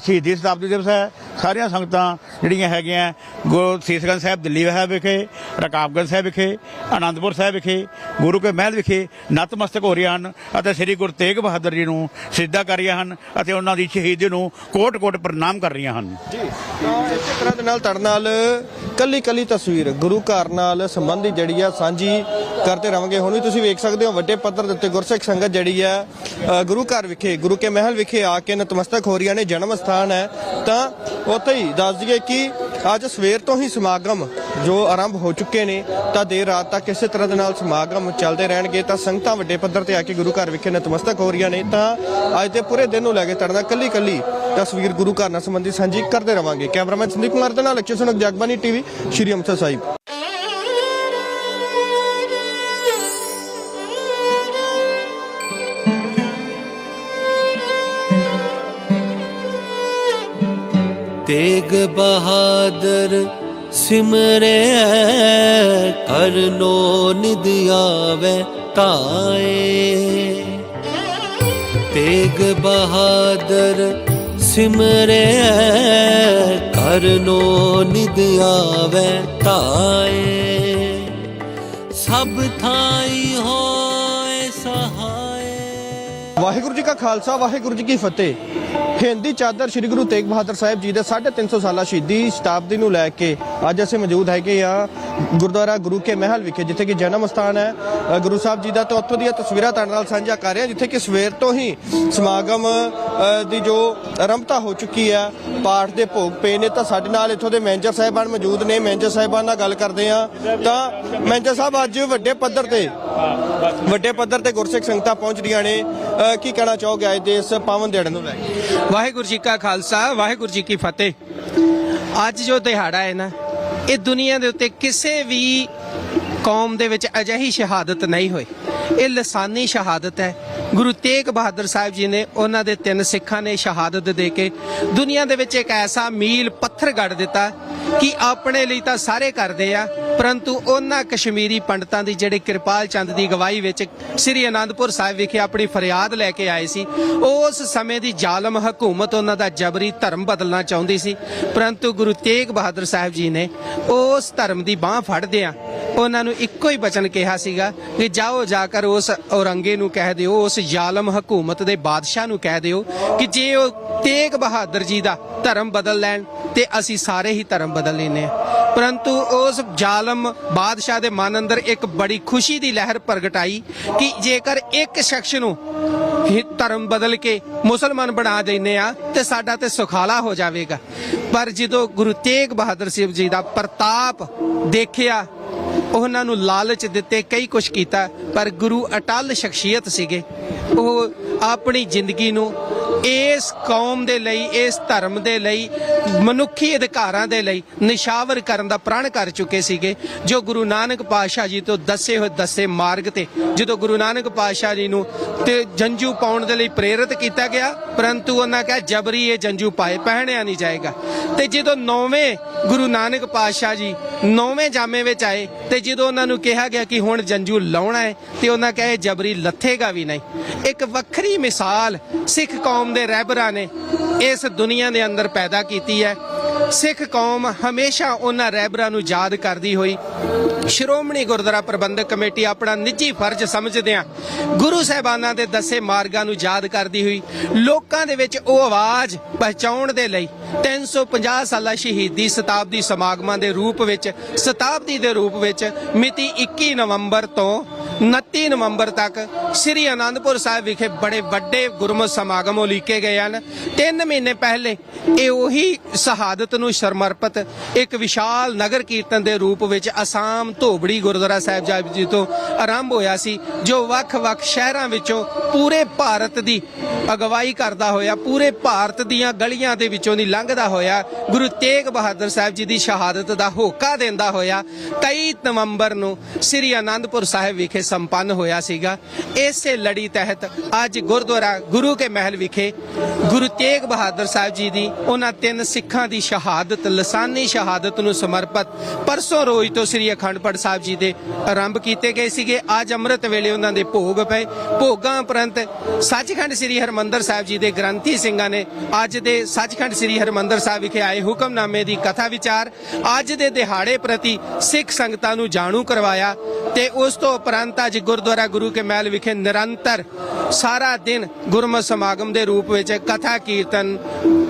ਸ਼ਹੀਦੀ ਸ਼ਤਾਬਦੀ ਦਿਵਸ ਹੈ, ਸਾਰੀਆਂ ਸੰਗਤਾਂ ਜਿਹੜੀਆਂ ਹੈਗੀਆਂ ਗੁਰੂ ਸੀਸਗੰਜ ਸਾਹਿਬ ਦਿੱਲੀ ਸਾਹਿਬ ਵਿਖੇ, ਰਕਾਬਗੰਜ ਸਾਹਿਬ ਵਿਖੇ, ਆਨੰਦਪੁਰ ਸਾਹਿਬ ਵਿਖੇ, ਗੁਰੂ ਕੇ ਮਹਿਲ ਵਿਖੇ ਨਤਮਸਤਕ ਹੋ ਰਹੀਆਂ ਹਨ ਅਤੇ ਸ੍ਰੀ ਗੁਰੂ ਤੇਗ ਬਹਾਦਰ ਜੀ ਨੂੰ ਸਿੱਧਾ ਕਰ ਰਹੀਆਂ ਹਨ ਅਤੇ ਉਹਨਾਂ ਦੀ ਸ਼ਹੀਦੀ ਨੂੰ ਕੋਟ-ਕੋਟ ਪ੍ਰਣਾਮ ਕਰ ਰਹੀਆਂ ਹਨ। ਜੀ ਇਸੇ ਤਰ੍ਹਾਂ ਦੇ ਨਾਲ ਤੁਹਾਡੇ ਨਾਲ ਕੱਲੀ ਕੱਲੀ ਤਸਵੀਰ ਗੁਰੂ ਘਰ ਨਾਲ ਸੰਬੰਧਿਤ ਜਿਹੜੀ ਆ ਸਾਂਝੀ ਕਰਦੇ ਰਵਾਂਗੇ। ਹੁਣ ਵੀ ਤੁਸੀਂ ਵੇਖ ਸਕਦੇ ਹੋ, ਵੱਡੇ ਪੱਧਰ ਦੇ ਉੱਤੇ ਗੁਰਸਿੱਖ ਸੰਗਤ ਜਿਹੜੀ ਆ ਗੁਰੂ ਘਰ ਵਿਖੇ, ਗੁਰੂ ਕੇ ਮਹਿਲ ਵਿਖੇ ਆ ਕੇ ਨਤਮਸਤਕ ਹੋ ਰਹੀਆਂ ਨੇ, ਜਨਮ ਸਥਾਨ ਹੈ। ਤਾਂ ਉੱਥੇ ਹੀ ਦੱਸ ਦਈਏ ਕਿ ਅੱਜ ਸਵੇਰ ਤੋਂ ਹੀ ਸਮਾਗਮ ਜੋ ਆਰੰਭ ਹੋ ਚੁੱਕੇ ਨੇ, ਤਾਂ ਦੇਰ ਰਾਤ ਤੱਕ ਇਸੇ ਤਰ੍ਹਾਂ ਦੇ ਨਾਲ ਸਮਾਗਮ ਚੱਲਦੇ ਰਹਿਣਗੇ, ਤਾਂ ਸੰਗਤਾਂ ਵੱਡੇ ਪੱਧਰ ਤੇ ਆ ਕੇ ਗੁਰੂ ਘਰ ਵਿਖੇ ਨਤਮਸਤਕ ਹੋ ਰਹੀਆਂ ਨੇ। ਤਾਂ ਅੱਜ ਦੇ ਪੂਰੇ ਦਿਨ ਨੂੰ ਲੈ ਕੇ ਤੁਹਾਡੇ ਨਾਲ ਕੱਲੀ ਕੱਲੀ ਤਸਵੀਰ ਗੁਰੂ ਘਰ ਨਾਲ ਸੰਬੰਧੀ ਸਾਂਝੀ ਕਰਦੇ ਰਵਾਂਗੇ। ਕੈਮਰਾਮੈਨ ਸੰਦੀਪ ਕੁਮਾਰ ਦੇ ਨਾਲ ਅਕਸ਼ੇ ਸੁਨਕ ਜਗਬਾਨੀ ਟੀਵੀ, ਸ਼੍ਰੀ ਅੰਮ੍ਰਿਤਸਰ ਸਾਹਿਬ। ਤੇਗ ਬਹਾਦਰ ਸਿਮਰੇ ਕਰ ਨੋ ਆਵੇ ਤਾਏ। ਤੇਗ ਬਹਾਦਰ ਸਿਮਰੇ ਕਰ ਨੋ ਆਵੇ ਤਾਏ। ਸਭ ਥਾਈ ਹੋਏ ਸਹਾਏ। ਵਾਹਿਗੁਰੂ ਜੀ ਕਾ ਖਾਲਸਾ, ਵਾਹਿਗੁਰੂ ਜੀ ਕੀ ਫਤਿਹ। ਹਿੰਦੀ ਚਾਦਰ ਸ੍ਰੀ ਗੁਰੂ ਤੇਗ ਬਹਾਦਰ ਸਾਹਿਬ ਜੀ ਦੇ 350 ਸਾਲਾ ਸ਼ਹੀਦੀ ਸ਼ਤਾਬਦੀ ਨੂੰ ਲੈ ਕੇ ਅੱਜ ਅਸੀਂ ਮੌਜੂਦ ਹੈਗੇ ਆ ਗੁਰਦੁਆਰਾ ਗੁਰੂ ਕੇ ਮਹਿਲ ਵਿਖੇ, ਜਿੱਥੇ ਕਿ ਜਨਮ ਸਥਾਨ ਹੈ। ਗੁਰੂ ਸਾਹਿਬ ਜੀ ਦਾ ਤੇ ਉੱਥੋਂ ਦੀਆਂ ਤਸਵੀਰਾਂ ਤੁਹਾਡੇ ਨਾਲ ਸਾਂਝਾ ਕਰ ਰਹੇ ਹਾਂ ਜਿੱਥੇ ਕਿ ਸਵੇਰ ਤੋਂ ਹੀ ਸਮਾਗਮ ਦੀ ਜੋ ਆਰੰਭਤਾ ਹੋ ਚੁੱਕੀ ਹੈ, ਪਾਠ ਦੇ ਭੋਗ ਪਏ ਨੇ। ਤਾਂ ਸਾਡੇ ਨਾਲ ਇੱਥੋਂ ਦੇ ਮੈਨੇਜਰ ਸਾਹਿਬਾਨ ਮੌਜੂਦ ਨੇ। ਮੈਨੇਜਰ ਸਾਹਿਬਾਨ ਨਾਲ ਗੱਲ ਕਰਦੇ ਆ ਤਾਂ ਮੈਨੇਜਰ ਸਾਹਿਬ, ਅੱਜ ਵੱਡੇ ਪੱਧਰ ਤੇ, ਵੱਡੇ ਪੱਧਰ ਤੇ ਗੁਰਸਿੱਖ ਸੰਗਤਾਂ ਪਹੁੰਚ ਰਹੀਆਂ ਨੇ ਕੀ ਕਹਿਣਾ ਚਾਹੋਗੇ ਅੱਜ ਦੇ ਇਸ ਪਾਵਨ ਦਿਹਾੜੇ ਨੂੰ ਲੈ ਕੇ? ਵਾਹਿਗੁਰੂ ਜੀ ਕਾ ਖਾਲਸਾ, ਵਾਹਿਗੁਰੂ ਜੀ ਕੀ ਫਤਿਹ। ਅੱਜ ਜੋ ਦਿਹਾੜਾ ਹੈ ਨਾ, ਇਹ ਦੁਨੀਆ ਦੇ ਉੱਤੇ ਕਿਸੇ ਵੀ ਕੌਮ ਦੇ ਵਿੱਚ ਅਜਿਹੀ ਸ਼ਹਾਦਤ ਨਹੀਂ ਹੋਈ। ਇਹ ਲਸਾਨੀ ਸ਼ਹਾਦਤ ਹੈ ਗੁਰੂ ਤੇਗ ਬਹਾਦਰ ਸਾਹਿਬ ਜੀ ਨੇ ਉਹਨਾਂ ਦੇ ਤਿੰਨ ਸਿੱਖਾਂ ਨੇ ਸ਼ਹਾਦਤ ਦੇ ਕੇ ਦੁਨੀਆ ਦੇ ਵਿੱਚ ਇੱਕ ਐਸਾ ਮੀਲ ਪੱਥਰ ਗੱਡ ਦਿੱਤਾ ਕਿ ਆਪਣੇ ਲਈ ਤਾਂ ਸਾਰੇ ਕਰਦੇ ਆ, ਪਰੰਤੂ ਉਹਨਾਂ ਕਸ਼ਮੀਰੀ ਪੰਡਤਾਂ ਦੀ ਜਿਹੜੇ ਕਿਰਪਾਲ ਚੰਦ ਦੀ ਗਵਾਹੀ ਵਿੱਚ ਸ੍ਰੀ ਅਨੰਦਪੁਰ ਸਾਹਿਬ ਵਿਖੇ ਆਪਣੀ ਫਰਿਆਦ ਲੈ ਕੇ ਆਏ ਸੀ, ਉਸ ਸਮੇਂ ਦੀ ਜ਼ਾਲਮ ਹਕੂਮਤ ਉਹਨਾਂ ਦਾ ਜਬਰੀ ਧਰਮ ਬਦਲਣਾ ਚਾਹੁੰਦੀ ਸੀ, ਪਰੰਤੂ ਗੁਰੂ ਤੇਗ ਬਹਾਦਰ ਸਾਹਿਬ ਜੀ ਨੇ ਉਸ ਧਰਮ ਦੀ ਬਾਹ ਫੜਦਿਆਂ ਉਹਨਾਂ ਨੂੰ ਇੱਕੋ ਹੀ ਬਚਨ ਕਿਹਾ ਸੀਗਾ ਕਿ ਜਾਓ ਜਾ ਕਰ ਉਸ ਔਰੰਗੇ ਨੂੰ ਕਹਿ ਦਿਓ, ਉਸ ਜ਼ਾਲਮ ਹਕੂਮਤ ਦੇ ਬਾਦਸ਼ਾਹ ਨੂੰ ਕਹਿ ਦਿਓ ਕਿ ਜੇ ਉਹ ਤੇਗ ਬਹਾਦਰ ਜੀ ਦਾ ਧਰਮ ਬਦਲ ਲੈਣ ਤੇ ਅਸੀਂ ਸਾਰੇ ਹੀ ਧਰਮ ਬਦਲ ਲੈਨੇ ਆ ਪਰੰਤੂ ਉਸ ਜ਼ਾਲਮ ਬਾਦਸ਼ਾਹ ਦੇ ਮਨ ਅੰਦਰ ਇੱਕ ਬੜੀ ਖੁਸ਼ੀ ਦੀ ਲਹਿਰ ਪ੍ਰਗਟ ਆਈ ਕਿ ਜੇਕਰ ਇੱਕ ਸ਼ਖਸ ਨੂੰ ਹੀ ਧਰਮ ਬਦਲ ਕੇ ਮੁਸਲਮਾਨ ਬਣਾ ਦਿੰਨੇ ਆ ਤੇ ਸਾਡਾ ਤੇ ਸੁਖਾਲਾ ਹੋ ਜਾਵੇਗਾ। ਪਰ ਜਦੋਂ ਗੁਰੂ ਤੇਗ ਬਹਾਦਰ ਸਾਹਿਬ ਜੀ ਦਾ ਪ੍ਰਤਾਪ ਦੇਖਿਆ ਉਹਨਾਂ ਨੂੰ ਲਾਲਚ ਦਿੱਤੇ, ਕਈ ਕੁਛ ਕੀਤਾ, ਪਰ ਗੁਰੂ ਅਟਲ ਸ਼ਖਸੀਅਤ ਸੀਗੇ। ਉਹ ਆਪਣੀ ਜ਼ਿੰਦਗੀ ਨੂੰ ਇਸ ਕੌਮ ਦੇ ਲਈ, ਇਸ ਧਰਮ ਦੇ ਲਈ, ਮਨੁੱਖੀ ਅਧਿਕਾਰਾਂ ਦੇ ਲਈ ਨਿਸ਼ਾਵਰ ਕਰਨ ਦਾ ਪ੍ਰਣ ਕਰ ਚੁੱਕੇ ਸੀਗੇ, ਜੋ ਗੁਰੂ ਨਾਨਕ ਪਾਤਸ਼ਾਹ ਜੀ ਤੋਂ ਦੱਸੇ ਹੋਏ ਦੱਸੇ ਮਾਰਗ ਤੇ, ਜਦੋਂ ਗੁਰੂ ਨਾਨਕ ਪਾਤਸ਼ਾਹ ਜੀ ਨੂੰ ਤੇ ਜੰਜੂ ਪਾਉਣ ਦੇ ਲਈ ਪ੍ਰੇਰਿਤ ਕੀਤਾ ਗਿਆ, ਪਰੰਤੂ ਉਹਨਾਂ ਕਿਹਾ, ਜਬਰੀ ਇਹ ਜੰਜੂ ਪਾਏ, ਪਹਿਣਿਆ ਨਹੀਂ ਜਾਏਗਾ। ਤੇ ਜਦੋਂ ਨੌਵੇਂ ਗੁਰੂ ਨਾਨਕ ਪਾਤਸ਼ਾਹ ਜੀ ਨੌਵੇਂ ਜਾਮੇ ਵਿੱਚ ਆਏ, ਤੇ ਜਦੋਂ ਉਹਨਾਂ ਨੂੰ ਕਿਹਾ ਗਿਆ ਕਿ ਹੁਣ ਜੰਜੂ ਲਾਉਣਾ ਹੈ, ਤੇ ਉਹਨਾਂ ਕਹੇ ਜਬਰੀ ਲੱਥੇਗਾ ਵੀ ਨਹੀਂ। ਇੱਕ ਵੱਖਰੀ ਮਿਸਾਲ ਸਿੱਖ ਕੌਮ ਦੇ ਰਹਿਬਰਾਂ ਨੇ ਇਸ ਦੁਨੀਆ ਦੇ ਅੰਦਰ ਪੈਦਾ ਕੀਤੀ ਹੈ। ਸਿੱਖ ਕੌਮ ਹਮੇਸ਼ਾ ਉਹਨਾਂ ਰਹਿਬਰਾਂ ਨੂੰ ਯਾਦ ਕਰਦੀ ਹੋਈ। ਸ਼੍ਰੋਮਣੀ ਗੁਰਦੁਆਰਾ ਪ੍ਰਬੰਧਕ ਕਮੇਟੀ ਆਪਣਾ ਨਿੱਜੀ ਫਰਜ਼ ਸਮਝਦਿਆਂ ਗੁਰੂ ਸਾਹਿਬਾਨਾਂ ਦੇ ਦੱਸੇ ਮਾਰਗਾਂ ਨੂੰ ਯਾਦ ਕਰਦੀ ਹੋਈ ਲੋਕਾਂ ਦੇ ਵਿੱਚ ਉਹ ਆਵਾਜ਼ ਪਹੁੰਚਾਉਣ ਦੇ ਲਈ 350 ਸਾਲਾ ਸ਼ਹੀਦੀ ਸ਼ਤਾਬਦੀ ਸਮਾਗਮਾਂ ਦੇ ਰੂਪ ਵਿੱਚ, ਸ਼ਤਾਬਦੀ ਦੇ ਰੂਪ ਵਿੱਚ ਮਿਤੀ 21 ਨਵੰਬਰ ਤੋਂ 29 ਨਵੰਬਰ ਤੱਕ ਸ੍ਰੀ ਅਨੰਦਪੁਰ ਸਾਹਿਬ ਵਿਖੇ ਬੜੇ ਵੱਡੇ ਗੁਰਮਤ ਸਮਾਗਮ ਉਲੀਕੇ ਗਏ ਹਨ। 3 ਮਹੀਨੇ ਪਹਿਲੇ ਇਹ ਉਹੀ ਸ਼ਹਾਦਤ ਨੂੰ ਸਮਰਪਿਤ ਇੱਕ ਵਿਸ਼ਾਲ ਨਗਰ ਕੀਰਤਨ ਦੇ ਰੂਪ ਵਿੱਚ ਅਸਾਮ ਧੋਬੜੀ ਗੁਰਦੁਆਰਾ ਸਾਹਿਬ ਸਾਹਿਬ ਜੀ ਤੋਂ ਆਰੰਭ ਹੋਇਆ ਸੀ, ਜੋ ਵੱਖ-ਵੱਖ ਸ਼ਹਿਰਾਂ ਵਿੱਚੋਂ ਪੂਰੇ ਭਾਰਤ ਦੀ ਅਗਵਾਈ ਕਰਦਾ ਹੋਇਆ, ਪੂਰੇ ਭਾਰਤ ਦੀਆਂ ਗਲੀਆਂ ਦੇ ਵਿੱਚੋਂ ਦੀ ਲੰਘਦਾ ਹੋਇਆ ਗੁਰੂ ਤੇਗ ਬਹਾਦਰ ਸਾਹਿਬ ਜੀ ਦੀ ਸ਼ਹਾਦਤ ਦਾ ਹੋਕਾ ਦਿੰਦਾ ਹੋਇਆ 23 ਨਵੰਬਰ ਨੂੰ ਸ੍ਰੀ ਅਨੰਦਪੁਰ ਸਾਹਿਬ ਵਿਖੇ ਸੰਪੰਨ ਹੋਇਆ ਸੀਗਾ। ਇਸੇ ਲੜੀ ਤਹਿਤ ਅੱਜ ਗੁਰਦੁਆਰਾ ਗੁਰੂ ਕੇ ਮਹਿਲ ਵਿਖੇ ਗੁਰੂ ਤੇਗ ਬਹਾਦਰ ਸਾਹਿਬ ਜੀ ਦੀ ਉਹਨਾਂ ਤਿੰਨ ਸਿੱਖਾਂ ਦੀ ਸ਼ਹਾਦਤ, ਲਸਾਨੀ ਸ਼ਹਾਦਤ ਨੂੰ ਸਮਰਪਿਤ ਪਰਸੋਂ ਰੋਜ਼ ਤੋਂ ਸ੍ਰੀ ਅਖੰਡ ਪਾਠ ਸਾਹਿਬ ਜੀ ਦੇ ਆਰੰਭ ਕੀਤੇ ਗਏ ਸੀਗੇ। ਅੱਜ ਅੰਮ੍ਰਿਤ ਵੇਲੇ ਉਹਨਾਂ ਦੇ ਭੋਗ ਪਏ। ਭੋਗਾਂ ਉਪਰੰਤ ਸੱਚਖੰਡ ਸ੍ਰੀ ਹਰਮੰਦਰ ਸਾਹਿਬ ਜੀ ਦੇ ਗ੍ਰੰਥੀ ਸਿੰਘਾਂ ਨੇ ਅੱਜ ਦੇ ਸੱਚਖੰਡ ਸ੍ਰੀ ਹਰਮੰਦਰ ਸਾਹਿਬ ਵਿਖੇ ਆਏ ਹੁਕਮਨਾਮੇ ਦੀ ਕਥਾ ਵਿਚਾਰ, ਅੱਜ ਦੇ ਦਿਹਾੜੇ ਪ੍ਰਤੀ ਸਿੱਖ ਸੰਗਤਾਂ ਨੂੰ ਜਾਣੂ ਕਰਵਾਇਆ ਤੇ ਉਸ ਤੋਂ ਉਪਰੰਤ ਅੱਜ ਗੁਰਦੁਆਰਾ ਗੁਰੂ ਕੇ ਮਹਿਲ ਵਿਖੇ ਨਿਰੰਤਰ ਸਾਰਾ ਦਿਨ ਗੁਰਮਤਿ ਸਮਾਗਮ ਦੇ ਰੂਪ ਵਿੱਚ ਕਥਾ ਕੀਰਤਨ,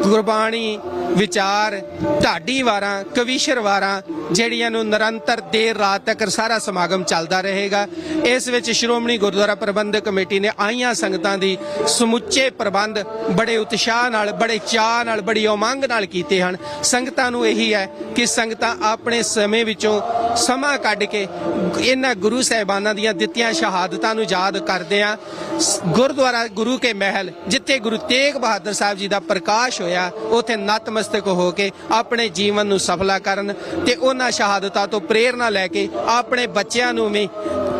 ਗੁਰਬਾਣੀ ਵਿਚਾਰ, ਢਾਡੀ ਵਾਰਾਂ, ਕਵੀਸ਼ਰ ਵਾਰਾਂ, ਜਿਹੜੀਆਂ ਨੂੰ ਨਿਰੰਤਰ ਦੇਰ ਰਾਤ ਤੱਕ ਸਾਰਾ ਸਮਾਗਮ ਚੱਲਦਾ ਰਹੇਗਾ। ਇਸ ਵਿੱਚ ਸ਼੍ਰੋਮਣੀ ਗੁਰਦੁਆਰਾ ਪ੍ਰਬੰਧਕ ਕਮੇਟੀ ਨੇ ਆਈਆਂ ਸੰਗਤਾਂ ਦੀ ਸਮੁੱਚੇ ਪ੍ਰਬੰਧ ਬੜੇ ਉਤਸ਼ਾਹ ਨਾਲ, ਬੜੇ ਚਾਅ ਨਾਲ, ਬੜੀ ਉਮੰਗ ਨਾਲ ਕੀਤੇ ਹਨ। ਸੰਗਤਾਂ ਨੂੰ ਇਹੀ ਹੈ ਕਿ ਸੰਗਤਾਂ ਆਪਣੇ ਸਮੇਂ ਵਿੱਚੋਂ ਸਮਾਂ ਕੱਢ ਕੇ ਇਹਨਾਂ ਗੁਰੂ ਸਾਹਿਬਾਨਾਂ ਦੀਆਂ ਦਿੱਤੀਆਂ ਸ਼ਹਾਦਤਾਂ ਨੂੰ ਯਾਦ ਕਰਦੇ ਆ। ਗੁਰਦੁਆਰਾ ਗੁਰੂ ਕੇ ਮਹਿਲ, ਜਿੱਥੇ ਗੁਰੂ ਤੇਗ ਬਹਾਦਰ ਸਾਹਿਬ ਜੀ ਦਾ ਪ੍ਰਕਾਸ਼ ਹੋਇਆ, ਉਥੇ ਨਤਮਸਤਕ ਹੋ ਕੇ ਆਪਣੇ ਜੀਵਨ ਨੂੰ ਸਫਲਾ ਕਰਨ ਤੇ ਉਹਨਾਂ ਸ਼ਹਾਦਤਾਂ ਤੋਂ ਪ੍ਰੇਰਣਾ ਲੈ ਕੇ ਆਪਣੇ ਬੱਚਿਆਂ ਨੂੰ ਵੀ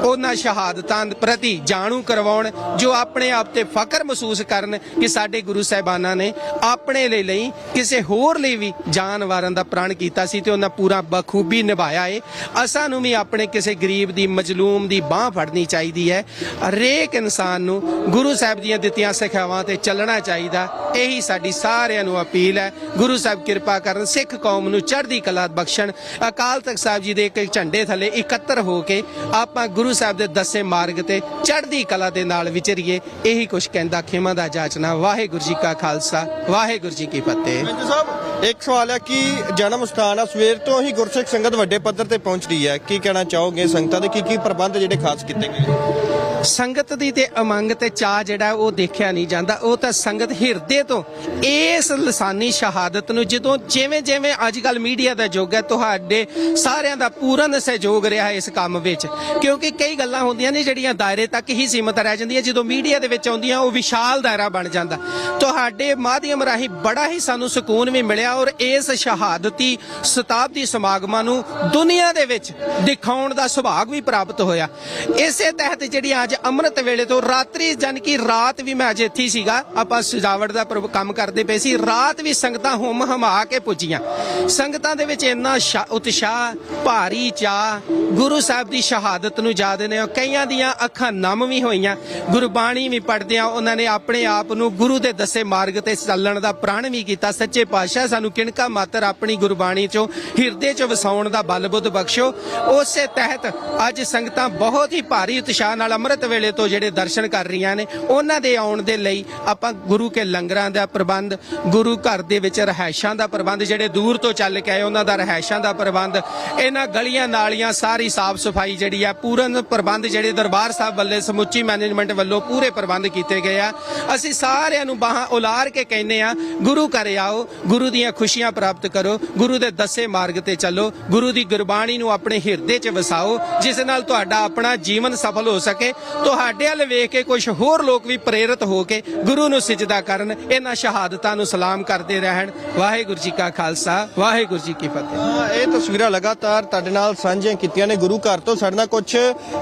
ਉਹਨਾਂ ਸ਼ਹਾਦਤਾਂ ਪ੍ਰਤੀ ਜਾਣੂ ਕਰਵਾਉਣ, ਜੋ ਆਪਣੇ ਆਪ ਤੇ ਫਖਰ ਮਹਿਸੂਸ ਕਰਨ ਕਿ ਸਾਡੇ ਗੁਰੂ ਸਾਹਿਬਾਨਾਂ ਨੇ ਆਪਣੇ ਲਈ ਲਈ ਕਿਸੇ ਹੋਰ ਲਈ ਵੀ ਜਾਨ ਵਾਰਨ ਦਾ ਪ੍ਰਣ ਕੀਤਾ ਸੀ ਤੇ ਉਹਨਾਂ ਪੂਰਾ ਬਖੂਬੀ ਨਿਭਾਇਆ ਏ। ਅਸਾਂ ਨੂੰ ਵੀ ਆਪਣੇ ਕਿਸੇ ਗਰੀਬ ਦੀ, ਮਜਲੂਮ ਦੀ ਬਾਹ ਫੜਨੀ ਚਾਹੀਦੀ ਹੈ। ਹਰੇਕ ਇਨਸਾਨ ਨੂੰ ਗੁਰੂ ਸਾਹਿਬ ਦੀਆਂ ਦਿੱਤੀਆਂ ਸਿੱਖਿਆਵਾਂ ਤੇ ਚੱਲਣਾ ਚਾਹੀਦਾ। ਇਹੀ ਸਾਡੀ ਸਾਰਿਆਂ ਨੂੰ ਅਪੀਲ ਹੈ। ਗੁਰੂ ਸਾਹਿਬ ਕਿਰਪਾ ਕਰਨ, ਸਿੱਖ ਕੌਮ ਨੂੰ ਚੜ੍ਹਦੀ ਕਲਾ ਬਖਸ਼ਣ। ਅਕਾਲ ਤਖਤ ਸਾਹਿਬ ਜੀ ਦੇ ਇੱਕ ਝੰਡੇ ਥੱਲੇ ਇਕੱਤਰ ਹੋ ਕੇ ਆਪਾਂ ਗੁਰੂ ਸਾਹਿਬ ਦੇ ਦੱਸੇ ਮਾਰਗ ਤੇ ਚੜ੍ਹਦੀ ਕਲਾ ਦੇ ਨਾਲ ਵਿਚਰੀਏ, ਇਹੀ ਕੁਝ ਕਹਿੰਦਾ ਖੇਮਾ ਦਾ ਜਾਚਨਾ। ਵਾਹਿਗੁਰੂ ਜੀ ਕਾ ਖਾਲਸਾ, ਵਾਹਿਗੁਰੂ ਜੀ ਕੀ ਫਤਿਹ। ਮੰਜੂ ਸਾਹਿਬ, ਇੱਕ ਸਵਾਲ ਹੈ ਕਿ ਜਨਮ ਸਥਾਨ ਆ, ਸਵੇਰ ਤੋਂ ਹੀ ਗੁਰਸਿੱਖ ਸੰਗਤ ਵੱਡੇ ਪੱਧਰ ਤੇ ਪਹੁੰਚ ਰਹੀ ਹੈ। ਕੀ ਕਹਿਣਾ ਚਾਹੋਗੇ ਸੰਗਤਾਂ ਦੇ? ਕੀ ਕੀ ਪ੍ਰਬੰਧ ਜਿਹੜੇ ਖਾਸ ਕੀਤੇ ਗਏ? ਸੰਗਤ ਦੀ ਤੇ ਉਮੰਗ ਤੇ ਚਾਹ ਜਿਹੜਾ ਉਹ ਦੇਖਿਆ ਨਹੀਂ ਜਾਂਦਾ। ਉਹ ਤਾਂ ਸੰਗਤ ਹਿਰਦੇ ਤੋਂ ਇਸ ਲਸਾਨੀ ਸ਼ਹਾਦਤ ਨੂੰ ਜਦੋਂ ਜਿਵੇਂ ਜਿਵੇਂ ਅੱਜ ਕੱਲ ਮੀਡੀਆ ਦਾ ਯੁੱਗ ਹੈ, ਤੁਹਾਡੇ ਸਾਰਿਆਂ ਦਾ ਪੂਰਨ ਸਹਿਯੋਗ ਰਿਹਾ ਇਸ ਕੰਮ ਵਿੱਚ। ਕਿਉਂਕਿ ਕਈ ਗੱਲਾਂ ਹੁੰਦੀਆਂ ਨੇ ਜਿਹੜੀਆਂ ਦਾਇਰੇ ਤੱਕ ਹੀ ਸੀਮਤ ਰਹਿ ਜਾਂਦੀਆਂ। ਜਦੋਂ ਮੀਡੀਆ ਦੇ ਵਿੱਚ ਆਉਂਦੀਆਂ, ਉਹ ਵਿਸ਼ਾਲ ਦਾਇਰਾ ਬਣ ਜਾਂਦਾ। ਤੁਹਾਡੇ ਮਾਧਿਅਮ ਰਾਹੀਂ ਬੜਾ ਹੀ ਸਾਨੂੰ ਸਕੂਨ ਵੀ ਮਿਲਿਆ ਔਰ ਇਸ ਸ਼ਹਾਦਤੀ ਸ਼ਤਾਬਦੀ ਸਮਾਗਮਾਂ ਨੂੰ ਦੁਨੀਆ ਦੇ ਵਿੱਚ ਦਿਖਾਉਣ ਦਾ ਸੁਭਾਗ ਵੀ ਪ੍ਰਾਪਤ ਹੋਇਆ। ਇਸੇ ਤਹਿਤ ਜਿਹੜੀ ਅੱਜ ਅੰਮ੍ਰਿਤ ਵੇਲੇ ਤੋਂ ਰਾਤਰੀ ਜਨ ਕੀ ਰਾਤ ਵੀ ਮੈਂ ਅੱਜ ਇੱਥੇ ਸੀਗਾ। ਆਪਾਂ ਸਜਾਵਟ ਦਾ ਕੰਮ ਕਰਦੇ ਪਏ ਸੀ। ਰਾਤ ਵੀ ਸੰਗਤਾਂ ਹੁਮ ਹਮਾ ਕੇ ਪੁੱਜੀਆਂ। ਸੰਗਤਾਂ ਦੇ ਵਿੱਚ ਇੰਨਾ ਉਤਸ਼ਾਹ, ਭਾਰੀ ਚਾਹ ਗੁਰੂ ਸਾਹਿਬ ਦੀ ਸ਼ਹਾਦਤ ਨੂੰ ਯਾਦ ਨੇ। ਕਈਆਂ ਦੀਆਂ ਅੱਖਾਂ ਨਮ ਵੀ ਹੋਈਆਂ। ਗੁਰਬਾਣੀ ਵੀ ਪੜ੍ਹਦਿਆਂ ਉਹਨਾਂ ਨੇ ਆਪਣੇ ਆਪ ਨੂੰ ਗੁਰੂ ਦੇ ਦੱਸੇ ਮਾਰਗ ਤੇ ਚੱਲਣ ਦਾ ਪ੍ਰਣ ਵੀ ਕੀਤਾ। ਸੱਚੇ ਪਾਤਸ਼ਾਹ ਸਾਨੂੰ ਕਿਣਕਾ ਮਾਤਰ ਆਪਣੀ ਗੁਰਬਾਣੀ ਚੋਂ ਹਿਰਦੇ ਚ ਵਸਾਉਣ ਦਾ ਬਲ ਬੁੱਧ ਬਖਸ਼ੋ। ਉਸੇ ਤਹਿਤ ਅੱਜ ਸੰਗਤਾਂ ਬਹੁਤ ਹੀ ਭਾਰੀ ਉਤਸ਼ਾਹ ਨਾਲ ਅੰਮ੍ਰਿਤ ਬਹੁਤ ਵੇਲੇ ਤੋਂ ਜਿਹੜੇ ਦਰਸ਼ਨ ਕਰ ਰਹੀਆਂ ਨੇ, ਉਹਨਾਂ ਦੇ ਆਉਣ ਦੇ ਲਈ ਆਪਾਂ ਗੁਰੂ ਕੇ ਲੰਗਰਾਂ ਦਾ ਪ੍ਰਬੰਧ, ਗੁਰੂ ਘਰ ਦੇ ਵਿੱਚ ਰਹਿائشਾਂ ਦਾ ਪ੍ਰਬੰਧ, ਜਿਹੜੇ ਦੂਰ ਤੋਂ ਚੱਲ ਕੇ ਆਏ, ਉਹਨਾਂ ਦਾ ਰਹਿائشਾਂ ਦਾ ਪ੍ਰਬੰਧ, ਇਹਨਾਂ ਗਲੀਆਂ ਨਾਲੀਆਂ ਸਾਰੀ ਸਾਫ਼ ਸਫ਼ਾਈ ਜਿਹੜੀ ਆ, ਪੂਰਨ ਪ੍ਰਬੰਧ ਜਿਹੜੇ ਦਰਬਾਰ ਸਾਹਿਬ ਵੱਲੇ, ਸਮੁੱਚੀ ਮੈਨੇਜਮੈਂਟ ਵੱਲੋਂ ਪੂਰੇ ਪ੍ਰਬੰਧ ਕੀਤੇ ਗਏ ਆ। ਅਸੀਂ ਸਾਰਿਆਂ ਨੂੰ ਬਾਹਾਂ ਉਲਾਰ ਕੇ ਕਹਿੰਨੇ ਆ, ਗੁਰੂ ਘਰ ਆਓ, ਗੁਰੂ ਦੀਆਂ ਖੁਸ਼ੀਆਂ ਪ੍ਰਾਪਤ ਕਰੋ, ਗੁਰੂ ਦੇ ਦੱਸੇ ਮਾਰਗ ਤੇ ਚੱਲੋ, ਗੁਰੂ ਦੀ ਗੁਰਬਾਣੀ ਨੂੰ ਆਪਣੇ ਹਿਰਦੇ 'ਚ ਵਸਾਓ, ਜਿਸ ਨਾਲ ਤੁਹਾਡਾ ਆਪਣਾ ਜੀਵਨ ਸਫਲ ਹੋ ਸਕੇ। ਤੁਹਾਡੇ ਵੱਲ ਵੇਖ ਕੇ ਕੁਝ ਹੋਰ ਲੋਕ ਵੀ ਪ੍ਰੇਰਿਤ ਹੋ ਕੇ ਗੁਰੂ ਨੂੰ ਸਿਜਦਾ ਕਰਨ ਇਹਨਾਂ ਸ਼ਹਾਦਤਾਂ ਨੂੰ ਸਲਾਮ ਕਰਦੇ ਰਹਿਣ। ਵਾਹਿਗੁਰੂ ਜੀ ਕਾ ਖਾਲਸਾ ਵਾਹਿਗੁਰੂ ਜੀ ਕੀ ਫਤਿਹ। ਇਹ ਤਸਵੀਰਾਂ ਲਗਾਤਾਰ ਤੁਹਾਡੇ ਨਾਲ ਸਾਂਝੀਆਂ ਕੀਤੀਆਂ ਨੇ। ਗੁਰੂ ਘਰ ਤੋਂ ਸਾਡੇ ਨਾਲ ਕੁਝ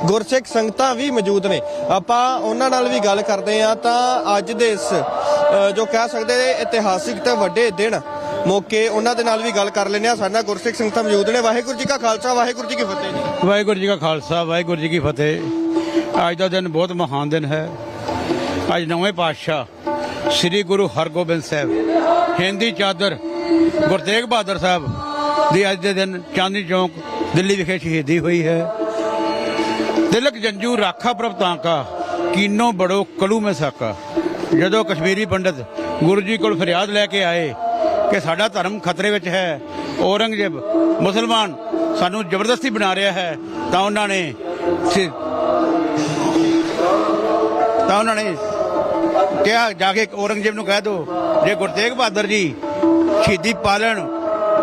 ਗੁਰਸਿੱਖ ਸੰਗਤਾਂ ਵੀ ਮੌਜੂਦ ਨੇ। ਆਪਾਂ ਉਹਨਾਂ ਨਾਲ ਵੀ ਗੱਲ ਕਰਦੇ ਆ ਤਾਂ ਅੱਜ ਦੇ ਇਸ ਜੋ ਕਹਿ ਸਕਦੇ ਨੇ ਇਤਿਹਾਸਿਕ ਤੇ ਵੱਡੇ ਦਿਨ ਮੌਕੇ ਉਹਨਾਂ ਦੇ ਨਾਲ ਵੀ ਗੱਲ ਕਰ ਲੈਂਦੇ ਆ ਸਾਡੇ ਨਾਲ ਗੁਰਸਿੱਖ ਸੰਗਤਾਂ ਮੌਜੂਦ ਨੇ। ਵਾਹਿਗੁਰੂ ਜੀ ਕਾ ਖਾਲਸਾ ਵਾਹਿਗੁਰੂ ਜੀ ਕੀ ਫਤਿਹ ਜੀ। ਵਾਹਿਗੁਰੂ ਜੀ ਕਾ ਖਾਲਸਾ ਵਾਹਿਗੁਰੂ ਜੀ ਕੀ ਫਤਿਹ। ਅੱਜ ਦਾ ਦਿਨ ਬਹੁਤ ਮਹਾਨ ਦਿਨ ਹੈ। ਅੱਜ ਨਵੇਂ ਪਾਤਸ਼ਾਹ ਸ੍ਰੀ ਗੁਰੂ ਹਰਗੋਬਿੰਦ ਸਾਹਿਬ, ਹਿੰਦੀ ਚਾਦਰ ਗੁਰੂ ਤੇਗ ਬਹਾਦਰ ਸਾਹਿਬ ਦੀ ਅੱਜ ਦੇ ਦਿਨ ਚਾਂਦਨੀ ਚੌਕ, ਦਿੱਲੀ ਵਿਖੇ ਸ਼ਹੀਦੀ ਹੋਈ ਹੈ। ਤਿਲਕ ਜੰਜੂ ਰਾਖਾ ਪ੍ਰਭ ਤਾਂਕਾ, ਕੀਨੋ ਬੜੋ ਕਲੂ ਮੈਂ ਸਾਕਾ। ਜਦੋਂ ਕਸ਼ਮੀਰੀ ਪੰਡਤ ਗੁਰੂ ਜੀ ਕੋਲ ਫਰਿਆਦ ਲੈ ਕੇ ਆਏ ਕਿ ਸਾਡਾ ਧਰਮ ਖਤਰੇ ਵਿੱਚ ਹੈ, ਔਰੰਗਜ਼ੇਬ ਮੁਸਲਮਾਨ ਸਾਨੂੰ ਜ਼ਬਰਦਸਤੀ ਬਣਾ ਰਿਹਾ ਹੈ, ਤਾਂ ਉਹਨਾਂ ਨੇ ਤਾਂ ਉਹਨਾਂ ਨੇ ਕਿਹਾ, ਜਾ ਕੇ ਔਰੰਗਜ਼ੇਬ ਨੂੰ ਕਹਿ ਦਿਓ ਜੇ ਗੁਰੂ ਤੇਗ ਬਹਾਦਰ ਜੀ ਸ਼ਹੀਦੀ ਪਾਲਣ,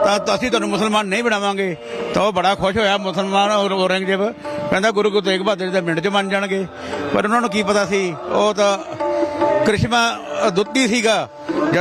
ਤਾਂ ਤਾਂ ਅਸੀਂ ਤੁਹਾਨੂੰ ਮੁਸਲਮਾਨ ਨਹੀਂ ਬਣਾਵਾਂਗੇ। ਤਾਂ ਉਹ ਬੜਾ ਖੁਸ਼ ਹੋਇਆ, ਮੁਸਲਮਾਨ ਔਰ ਔਰੰਗਜ਼ੇਬ। ਕਹਿੰਦਾ, ਗੁਰੂ ਗੁਰੂ ਤੇਗ ਬਹਾਦਰ ਜੀ ਤਾਂ ਮਿੰਟ 'ਚ ਮੰਨ ਜਾਣਗੇ। ਪਰ ਉਹਨਾਂ ਨੂੰ ਕੀ ਪਤਾ ਸੀ, ਉਹ ਤਾਂ ਕ੍ਰਿਸ਼ਮਾ ਦੁੱਤੀ ਸੀਗਾ। ਜਦ